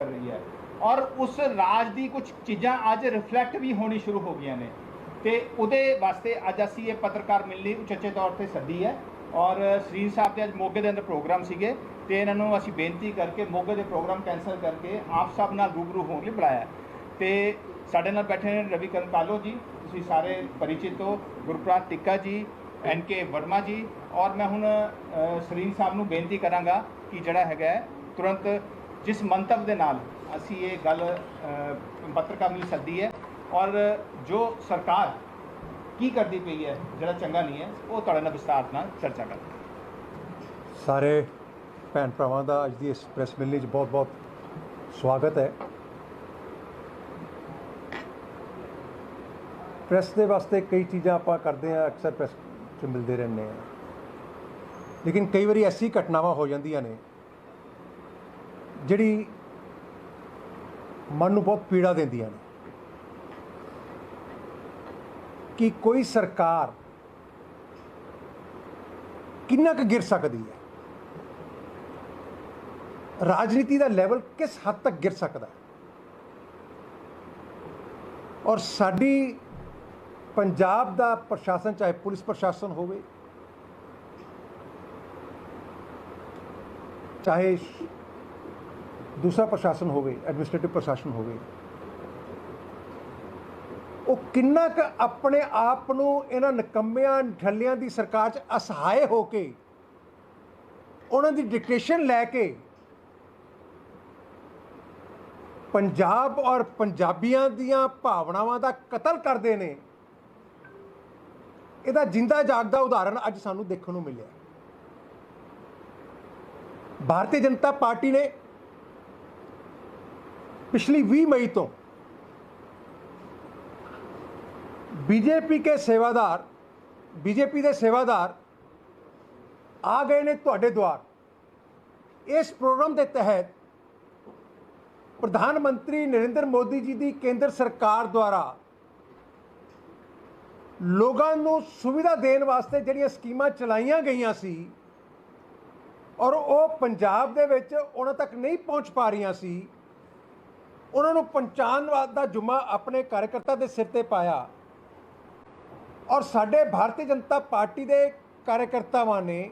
ਕਰ ਰਹੀ ਹੈ। ਔਰ ਉਸ ਰਾਜ ਦੀ ਕੁਝ ਚੀਜ਼ਾਂ ਅੱਜ ਰਿਫਲੈਕਟ ਵੀ ਹੋਣੀ ਸ਼ੁਰੂ ਹੋ ਗਈਆਂ ਨੇ। ਤੇ ਉਹਦੇ ਵਾਸਤੇ ਅੱਜ ਅਸੀਂ ਇਹ ਪੱਤਰਕਾਰ ਮਿਲਣੀ ਉਚੱਚੇ ਤੌਰ ਤੇ ਸੱਦੀ ਹੈ। ਔਰ ਸ੍ਰੀ ਸਾਹਿਬ ਦੇ ਅੱਜ ਮੋਗੇ ਦੇ ਅੰਦਰ ਪ੍ਰੋਗਰਾਮ ਸੀਗੇ। ਤੇ ਇਹਨਾਂ ਨੂੰ ਅਸੀਂ ਬੇਨਤੀ ਕਰਕੇ ਮੋਗੇ ਦੇ ਪ੍ਰੋਗਰਾਮ ਕੈਨਸਲ ਕਰਕੇ ਆਪ ਸਭ ਨਾਲ ਰੂਬਰੂ ਹੋਣ ਲਈ ਬੁਲਾਇਆ। ਹੈ। ਤੇ ਸਾਡੇ ਨਾਲ ਬੈਠੇ ਨੇ ਰਵੀ ਕਰਨ ਕਾਲੋ ਜੀ। ਤੁਸੀਂ ਸਾਰੇ ਪਰਿਚਿਤ ਹੋ। ਗੁਰਪ੍ਰਾਤ ਟਿੱਕਾ ਜੀ ਐਨ ਕੇ ਵਰਮਾ ਜੀ। ਔਰ ਮੈਂ ਹੁਣ ਅ, ਸਰੀਨ ਸਾਹਿਬ ਨੂੰ ਬੇਨਤੀ ਕਰਾਂਗਾ ਕਿ ਜਿਹੜਾ ਹੈਗਾ ਤੁਰੰਤ ਜਿਸ ਮੰਤਵ ਦੇ ਨਾਲ ਅਸੀਂ ਇਹ ਗੱਲ ਪੱਤਰਕਾਰ ਨੂੰ ਸੱਦੀ ਹੈ ਔਰ ਜੋ ਸਰਕਾਰ ਕੀ ਕਰਦੀ ਪਈ ਹੈ, ਜਿਹੜਾ ਚੰਗਾ ਨਹੀਂ ਹੈ, ਉਹ ਤੁਹਾਡੇ ਨਾਲ ਵਿਸਤਾਰ ਨਾਲ ਚਰਚਾ ਕਰਾਂਗੇ ਸਾਰੇ ਭੈਣ ਭਰਾਵਾਂ ਦਾ ਅੱਜ ਦੀ ਇਸ ਪ੍ਰੈਸ ਮਿਲਣੀ 'ਚ ਬਹੁਤ-ਬਹੁਤ ਸਵਾਗਤ ਹੈ। ਪ੍ਰੈਸ ਦੇ ਵਾਸਤੇ ਕਈ ਚੀਜ਼ਾਂ ਆਪਾਂ ਕਰਦੇ ਆ ਅਕਸਰ ਪ੍ਰੈਸ 'ਚ ਮਿਲਦੇ ਰਹਿੰਦੇ ਆ ਲੇਕਿਨ ਕਈ ਵਾਰੀ ਐਸੀ ਘਟਨਾਵਾਂ ਹੋ ਜਾਂਦੀਆਂ ਨੇ ਜਿਹੜੀ ਮਨ ਨੂੰ ਬਹੁਤ ਪੀੜਾ ਦਿੰਦੀਆਂ ਨੇ। ਕਿ ਕੋਈ ਸਰਕਾਰ ਕਿੰਨਾ ਕੁ ਗਿਰ ਸਕਦੀ ਹੈ? ਰਾਜਨੀਤੀ ਦਾ ਲੈਵਲ ਕਿਸ ਹੱਦ ਤੱਕ ਗਿਰ ਸਕਦਾ ਹੈ? ਔਰ ਸਾਡੀ ਪੰਜਾਬ ਦਾ ਪ੍ਰਸ਼ਾਸਨ, ਚਾਹੇ ਪੁਲਿਸ ਪ੍ਰਸ਼ਾਸਨ ਹੋਵੇ, ਚਾਹੇ ਦੂਸਰਾ ਪ੍ਰਸ਼ਾਸਨ ਹੋਵੇ ਐਡਮਿਨਿਸਟ੍ਰੇਟਿਵ ਪ੍ਰਸ਼ਾਸਨ ਹੋਵੇ, ਉਹ ਕਿੰਨਾ ਕੁ ਆਪਣੇ ਆਪ ਨੂੰ ਇਹਨਾਂ ਨਕੰਮਿਆਂ ਠੱਲਿਆਂ ਦੀ ਸਰਕਾਰ 'ਚ ਅਸਹਾਏ ਹੋ ਕੇ, ਉਹਨਾਂ ਦੀ ਡਿਕਟੇਸ਼ਨ ਲੈ ਕੇ ਪੰਜਾਬ ਔਰ ਪੰਜਾਬੀਆਂ ਦੀਆਂ ਭਾਵਨਾਵਾਂ ਦਾ ਕਤਲ ਕਰਦੇ ਨੇ। ਇਹਦਾ ਜਿੰਦਾ ਜਾਗਦਾ ਉਦਾਹਰਣ ਅੱਜ ਸਾਨੂੰ ਦੇਖਣ ਨੂੰ ਮਿਲਿਆ। ਭਾਰਤੀ ਜਨਤਾ ਪਾਰਟੀ ਨੇ ਪਿਛਲੀ 20 ਮਈ ਤੋਂ ਬੀਜੇਪੀ ਕੇ ਸੇਵਾਦਾਰ, ਬੀਜੇਪੀ ਦੇ ਸੇਵਾਦਾਰ ਆ ਗਏ ਨੇ ਤੁਹਾਡੇ ਦੁਆਰ। ਇਸ ਪ੍ਰੋਗਰਾਮ ਦੇ ਤਹਿਤ ਪ੍ਰਧਾਨ ਮੰਤਰੀ ਨਰਿੰਦਰ ਮੋਦੀ ਜੀ ਦੀ ਕੇਂਦਰ ਸਰਕਾਰ ਦੁਆਰਾ ਲੋਕਾਂ ਨੂੰ ਸੁਵਿਧਾ ਦੇਣ ਵਾਸਤੇ ਜਿਹੜੀਆਂ ਸਕੀਮਾਂ ਚਲਾਈਆਂ ਗਈਆਂ ਸੀ ਔਰ ਉਹ ਪੰਜਾਬ ਦੇ ਵਿੱਚ ਉਹਨਾਂ ਤੱਕ ਨਹੀਂ ਪਹੁੰਚ ਪਾ ਰਹੀਆਂ ਸੀ ਉਹਨਾਂ ਨੂੰ ਪਹੁੰਚਾਉਣ ਦਾ ਜੁਮਾ ਆਪਣੇ ਕਾਰਜਕਰਤਾ ਦੇ ਸਿਰ ਤੇ ਪਾਇਆ। ਔਰ ਸਾਡੇ ਭਾਰਤੀ ਜਨਤਾ ਪਾਰਟੀ ਦੇ ਕਾਰਜਕਰਤਾਵਾਂ ਨੇ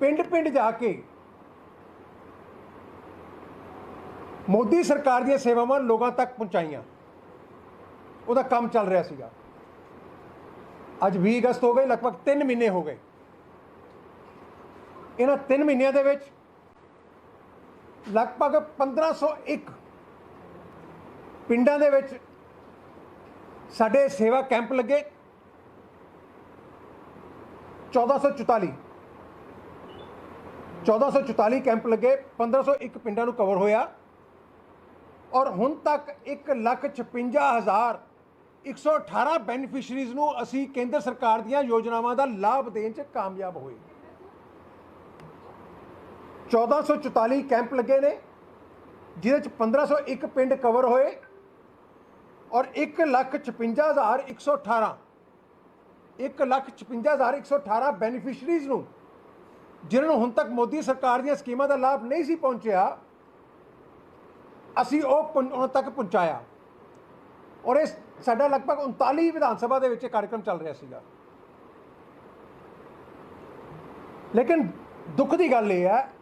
ਪਿੰਡ-ਪਿੰਡ ਜਾ ਕੇ ਮੋਦੀ ਸਰਕਾਰ ਦੀਆਂ ਸੇਵਾਵਾਂ ਲੋਕਾਂ ਤੱਕ ਪਹੁੰਚਾਈਆਂ। ਉਹਦਾ ਕੰਮ ਚੱਲ ਰਿਹਾ ਸੀਗਾ। ਅੱਜ 20 ਅਗਸਤ ਹੋ ਗਏ, ਲਗਭਗ 3 ਮਹੀਨੇ ਹੋ ਗਏ। ਇਹਨਾਂ 3 ਮਹੀਨਿਆਂ ਦੇ ਵਿੱਚ ਲਗਭਗ 1501 ਪਿੰਡਾਂ ਦੇ ਵਿੱਚ ਸਾਡੇ ਸੇਵਾ ਕੈਂਪ ਲੱਗੇ। 1444 1444 ਕੈਂਪ ਲੱਗੇ 1501 ਪਿੰਡਾਂ ਨੂੰ ਕਵਰ ਹੋਇਆ। ਔਰ ਹੁਣ ਤੱਕ 156118 ਬੈਨੀਫੀਸ਼ੀਅਰੀਜ਼ ਨੂੰ ਅਸੀਂ ਕੇਂਦਰ ਸਰਕਾਰ ਦੀਆਂ ਯੋਜਨਾਵਾਂ ਦਾ ਲਾਭ ਦੇਣ 'ਚ ਕਾਮਯਾਬ ਹੋਏ। 1444 ਕੈਂਪ ਲੱਗੇ ਨੇ, ਜਿਹਦੇ 'ਚ 1501 ਪਿੰਡ ਕਵਰ ਹੋਏ। ਔਰ 156118 156118 ਬੈਨੀਫੀਸ਼ੀਅਰੀਜ਼ ਨੂੰ, ਜਿਨ੍ਹਾਂ ਨੂੰ ਹੁਣ ਤੱਕ ਮੋਦੀ ਸਰਕਾਰ ਦੀਆਂ ਸਕੀਮਾਂ ਦਾ ਲਾਭ ਨਹੀਂ ਸੀ ਪਹੁੰਚਿਆ, ਅਸੀਂ ਉਹ ਉਹਨਾਂ ਤੱਕ ਪਹੁੰਚਾਇਆ। ਔਰ ਇਹ ਸਾਡਾ ਲਗਭਗ 39 ਵਿਧਾਨ ਸਭਾ ਦੇ ਵਿੱਚ ਇਹ ਕਾਰਜਕ੍ਰਮ ਚੱਲ ਰਿਹਾ ਸੀਗਾ। ਲੇਕਿਨ ਦੁੱਖ ਦੀ ਗੱਲ ਇਹ ਹੈ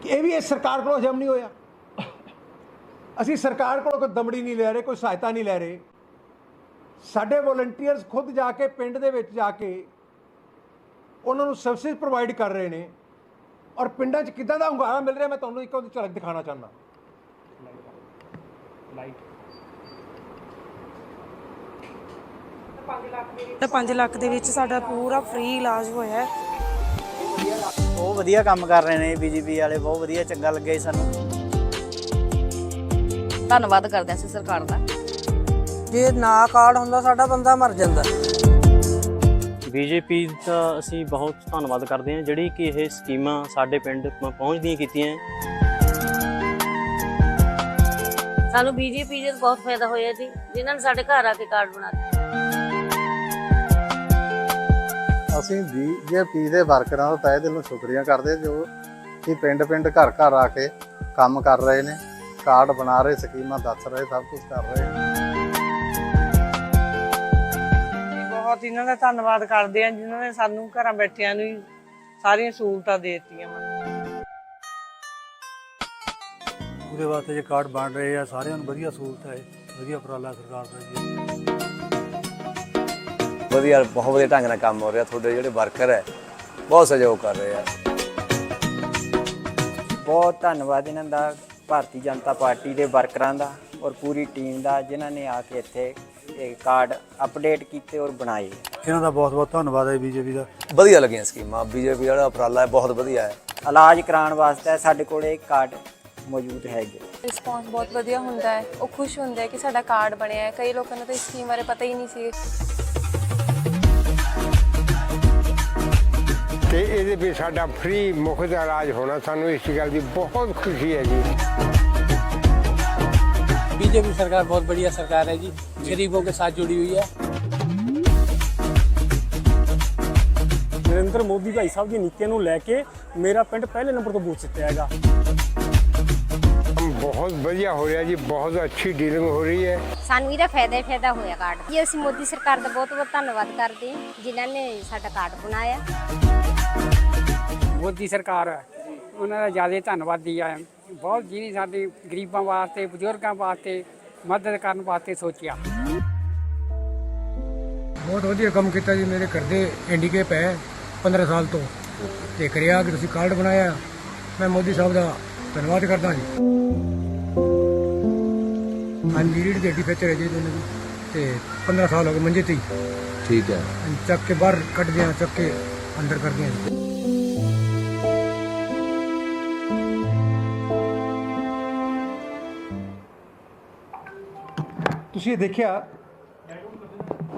ਕਿ ਇਹ ਵੀ ਇਸ ਸਰਕਾਰ ਕੋਲੋਂ ਹਜਮ ਨਹੀਂ ਹੋਇਆ। ਅਸੀਂ ਸਰਕਾਰ ਕੋਲੋਂ ਕੋਈ ਦਮੜੀ ਨਹੀਂ ਲੈ ਰਹੇ ਕੋਈ ਸਹਾਇਤਾ ਨਹੀਂ ਲੈ ਰਹੇ। ਸਾਡੇ ਵੋਲੰਟੀਅਰਸ ਖੁਦ ਜਾ ਕੇ ਪਿੰਡ ਦੇ ਵਿੱਚ ਜਾ ਕੇ ਉਹਨਾਂ ਨੂੰ ਸਰਵਿਸ ਪ੍ਰੋਵਾਈਡ ਕਰ ਰਹੇ ਨੇ। ਔਰ ਪਿੰਡਾਂ 'ਚ ਕਿੱਦਾਂ ਦਾ ਹੁੰਗਾਰਾ ਮਿਲ ਰਿਹਾ ਮੈਂ ਤੁਹਾਨੂੰ ਇੱਕ ਉਹਦੀ ਝਲਕ ਦਿਖਾਣਾ ਚਾਹੁੰਦਾ। ਲਾਈਟ ਤਾਂ 5 ਲੱਖ ਦੇ ਵਿੱਚ ਸਾਡਾ ਪੂਰਾ ਫ੍ਰੀ ਇਲਾਜ ਹੋਇਆ ਹੈ। ਬਹੁਤ ਵਧੀਆ ਕੰਮ ਕਰ ਰਹੇ ਨੇ ਬੀਜੇਪੀ ਵਾਲੇ ਬਹੁਤ ਵਧੀਆ ਚੰਗਾ ਲੱਗਿਆ ਸਾਨੂੰ। ਧੰਨਵਾਦ ਕਰਦੇ ਹਾਂ ਅਸੀਂ ਸਰਕਾਰ ਦਾ। ਜੇ ਨਾ ਕਾਰਡ ਹੁੰਦਾ ਸਾਡਾ ਬੰਦਾ ਮਰ ਜਾਂਦਾ। ਬੀਜੇਪੀ ਦਾ ਅਸੀਂ ਬਹੁਤ ਧੰਨਵਾਦ ਕਰਦੇ ਹਾਂ ਜਿਹੜੀ ਕਿ ਇਹ ਸਕੀਮਾਂ ਸਾਡੇ ਪਿੰਡ ਪਹੁੰਚਦੀਆਂ ਕੀਤੀਆਂ। ਸਾਨੂੰ ਬੀਜੇਪੀ ਦੇ ਬਹੁਤ ਫਾਇਦਾ ਹੋਇਆ ਜੀ ਜਿਨ੍ਹਾਂ ਨੇ ਸਾਡੇ ਘਰ ਆ ਕੇ ਕਾਰਡ ਬਣਾ ਦਿੱਤੇ। ਅਸੀਂ ਬੀਜੇਪੀ ਦੇ ਵਰਕਰਾਂ ਦਾ ਤਹਿ ਦਿਲੋਂ ਸ਼ੁਕਰੀਆ ਕਰਦੇ ਜੋ ਕਿ ਪਿੰਡ ਪਿੰਡ ਘਰ ਘਰ ਆ ਕੇ ਕੰਮ ਕਰ ਰਹੇ ਨੇ। ਕਾਰਡ ਬਣਾ ਰਹੇ ਸਕੀਮਾਂ ਦੱਸ ਰਹੇ ਸਭ ਕੁਝ ਕਰ ਰਹੇ। ਬਹੁਤ ਇਹਨਾਂ ਦਾ ਧੰਨਵਾਦ ਕਰਦੇ ਆ ਜਿਨ੍ਹਾਂ ਨੇ ਸਾਨੂੰ ਘਰਾਂ ਬੈਠਿਆਂ ਨੂੰ ਸਾਰੀਆਂ ਸਹੂਲਤਾਂ ਦੇ ਦਿੱਤੀਆਂ ਉਹਦੇ ਵਾਸਤੇ ਜੇ ਕਾਰਡ ਬਣ ਰਹੇ ਆ ਸਾਰਿਆਂ ਨੂੰ ਵਧੀਆ ਸਹੂਲਤ ਹੈ ਵਧੀਆ ਉਪਰਾਲਾ ਸਰਕਾਰ ਦਾ ਜੀ। ਵਧੀਆ ਬਹੁਤ ਵਧੀਆ ਢੰਗ ਨਾਲ ਕੰਮ ਹੋ ਰਿਹਾ ਤੁਹਾਡੇ ਜਿਹੜੇ ਵਰਕਰ ਹੈ ਬਹੁਤ ਸਹਿਯੋਗ ਕਰ ਰਹੇ ਆ। ਬਹੁਤ ਧੰਨਵਾਦ ਇਹਨਾਂ ਦਾ। ਭਾਰਤੀ ਜਨਤਾ ਪਾਰਟੀ ਦੇ ਵਰਕਰਾਂ ਦਾ ਔਰ ਪੂਰੀ ਟੀਮ ਦਾ ਜਿਨ੍ਹਾਂ ਨੇ ਆ ਕੇ ਇੱਥੇ ਇਹ ਕਾਰਡ ਅਪਡੇਟ ਕੀਤੇ ਔਰ ਬਣਾਏ। ਇਹਨਾਂ ਦਾ ਬਹੁਤ ਬਹੁਤ ਧੰਨਵਾਦ ਹੈ ਬੀਜੇਪੀ ਦਾ। ਵਧੀਆ ਲੱਗੀਆਂ ਸਕੀਮਾਂ। ਬੀਜੇਪੀ ਵਾਲਾ ਉਪਰਾਲਾ ਹੈ ਬਹੁਤ ਵਧੀਆ ਹੈ। ਇਲਾਜ ਕਰਾਉਣ ਵਾਸਤੇ ਸਾਡੇ ਕੋਲ ਇਹ ਕਾਰਡ ਮੌਜੂਦ ਹੈਗੇ। ਰਿਸਪੌਂਸ ਬਹੁਤ ਵਧੀਆ ਹੁੰਦਾ ਹੈ। ਉਹ ਖੁਸ਼ ਹੁੰਦੇ ਹੈ ਕਿ ਸਾਡਾ ਕਾਰਡ ਬਣਿਆ ਹੈ। ਕਈ ਲੋਕਾਂ ਨੂੰ ਤਾਂ ਇਸ ਸਕੀਮ ਬਾਰੇ ਪਤਾ ਹੀ ਨਹੀਂ ਸੀ। ਤੇ ਇਹਦੇ ਵਿੱਚ ਸਾਡਾ ਫ੍ਰੀ ਮੁਫਤ ਇਲਾਜ ਹੋਣਾ ਸਾਨੂੰ ਇਸ ਗੱਲ ਦੀ ਬਹੁਤ ਖੁਸ਼ੀ ਹੈ ਜੀ बीजेपी सरकार बहुत बढ़िया सरकार है जी गरीबों के साथ जुड़ी हुई है ਨਰਿੰਦਰ ਮੋਦੀ ਭਾਈ ਸਾਹਿਬ ਦੀ ਨੀਤੀਆਂ ਨੂੰ ਲੈ ਕੇ ਮੇਰਾ ਪਿੰਡ ਪਹਿਲੇ ਨੰਬਰ ਤੋਂ ਬੂਥ ਜਿੱਤਿਆ ਹੈਗਾ ਬਹੁਤ ਵਧੀਆ ਹੋ ਰਿਹਾ ਜੀ ਬਹੁਤ ਅੱਛੀ ਡੀਲਿੰਗ ਹੋ ਰਹੀ ਹੈ ਸਾਨੂੰ ਇਹਦਾ ਫਾਇਦਾ ਹੀ ਫਾਇਦਾ ਹੋਇਆ ਕਾਰਡ ਜੀ ਅਸੀਂ ਮੋਦੀ ਸਰਕਾਰ ਦਾ ਬਹੁਤ ਬਹੁਤ ਧੰਨਵਾਦ ਕਰਦੇ ਹਾਂ ਜਿਨ੍ਹਾਂ ਨੇ ਸਾਡਾ ਕਾਰਡ ਬਣਾਇਆ ਮੋਦੀ ਸਰਕਾਰ ਹੈ। ਉਹਨਾਂ ਦਾ ਜ਼ਿਆਦਾ ਧੰਨਵਾਦੀ ਆ। ਬਹੁਤ ਜਿਹਨੇ ਸਾਡੇ ਗਰੀਬਾਂ ਵਾਸਤੇ ਬਜ਼ੁਰਗਾਂ ਵਾਸਤੇ ਮਦਦ ਕਰਨ ਵਾਸਤੇ ਸੋਚਿਆ। ਬਹੁਤ ਵਧੀਆ ਕੰਮ ਕੀਤਾ ਜੀ। ਮੇਰੇ ਘਰ ਦੇ ਹੈਂਡੀਕੈਪ ਹੈ 15 ਸਾਲ ਤੋਂ। ਤੇ ਕਰਿਆ ਕਿ ਤੁਸੀਂ ਕਾਰਡ ਬਣਾਇਆ। ਮੈਂ ਮੋਦੀ ਸਾਹਿਬ ਦਾ ਧੰਨਵਾਦ ਕਰਦਾ ਜੀ। ਰੀੜ ਦੀ ਹੱਡੀ ਫ੍ਰੈਕਚਰ ਹੈ ਜੀ ਦੋਨੋਂ ਦੀ। ਤੇ 15 ਸਾਲ ਹੋ ਗਏ ਮੰਜੇ ਤੇ ਹੀ। ਠੀਕ ਹੈ। ਚੱਕ ਕੇ ਬਾਹਰ ਕੱਢਦੇ ਆ ਚੱਕ ਕੇ ਅੰਦਰ ਕਰਦੇ ਆ ਤੁਸੀਂ ਇਹ ਦੇਖਿਆ?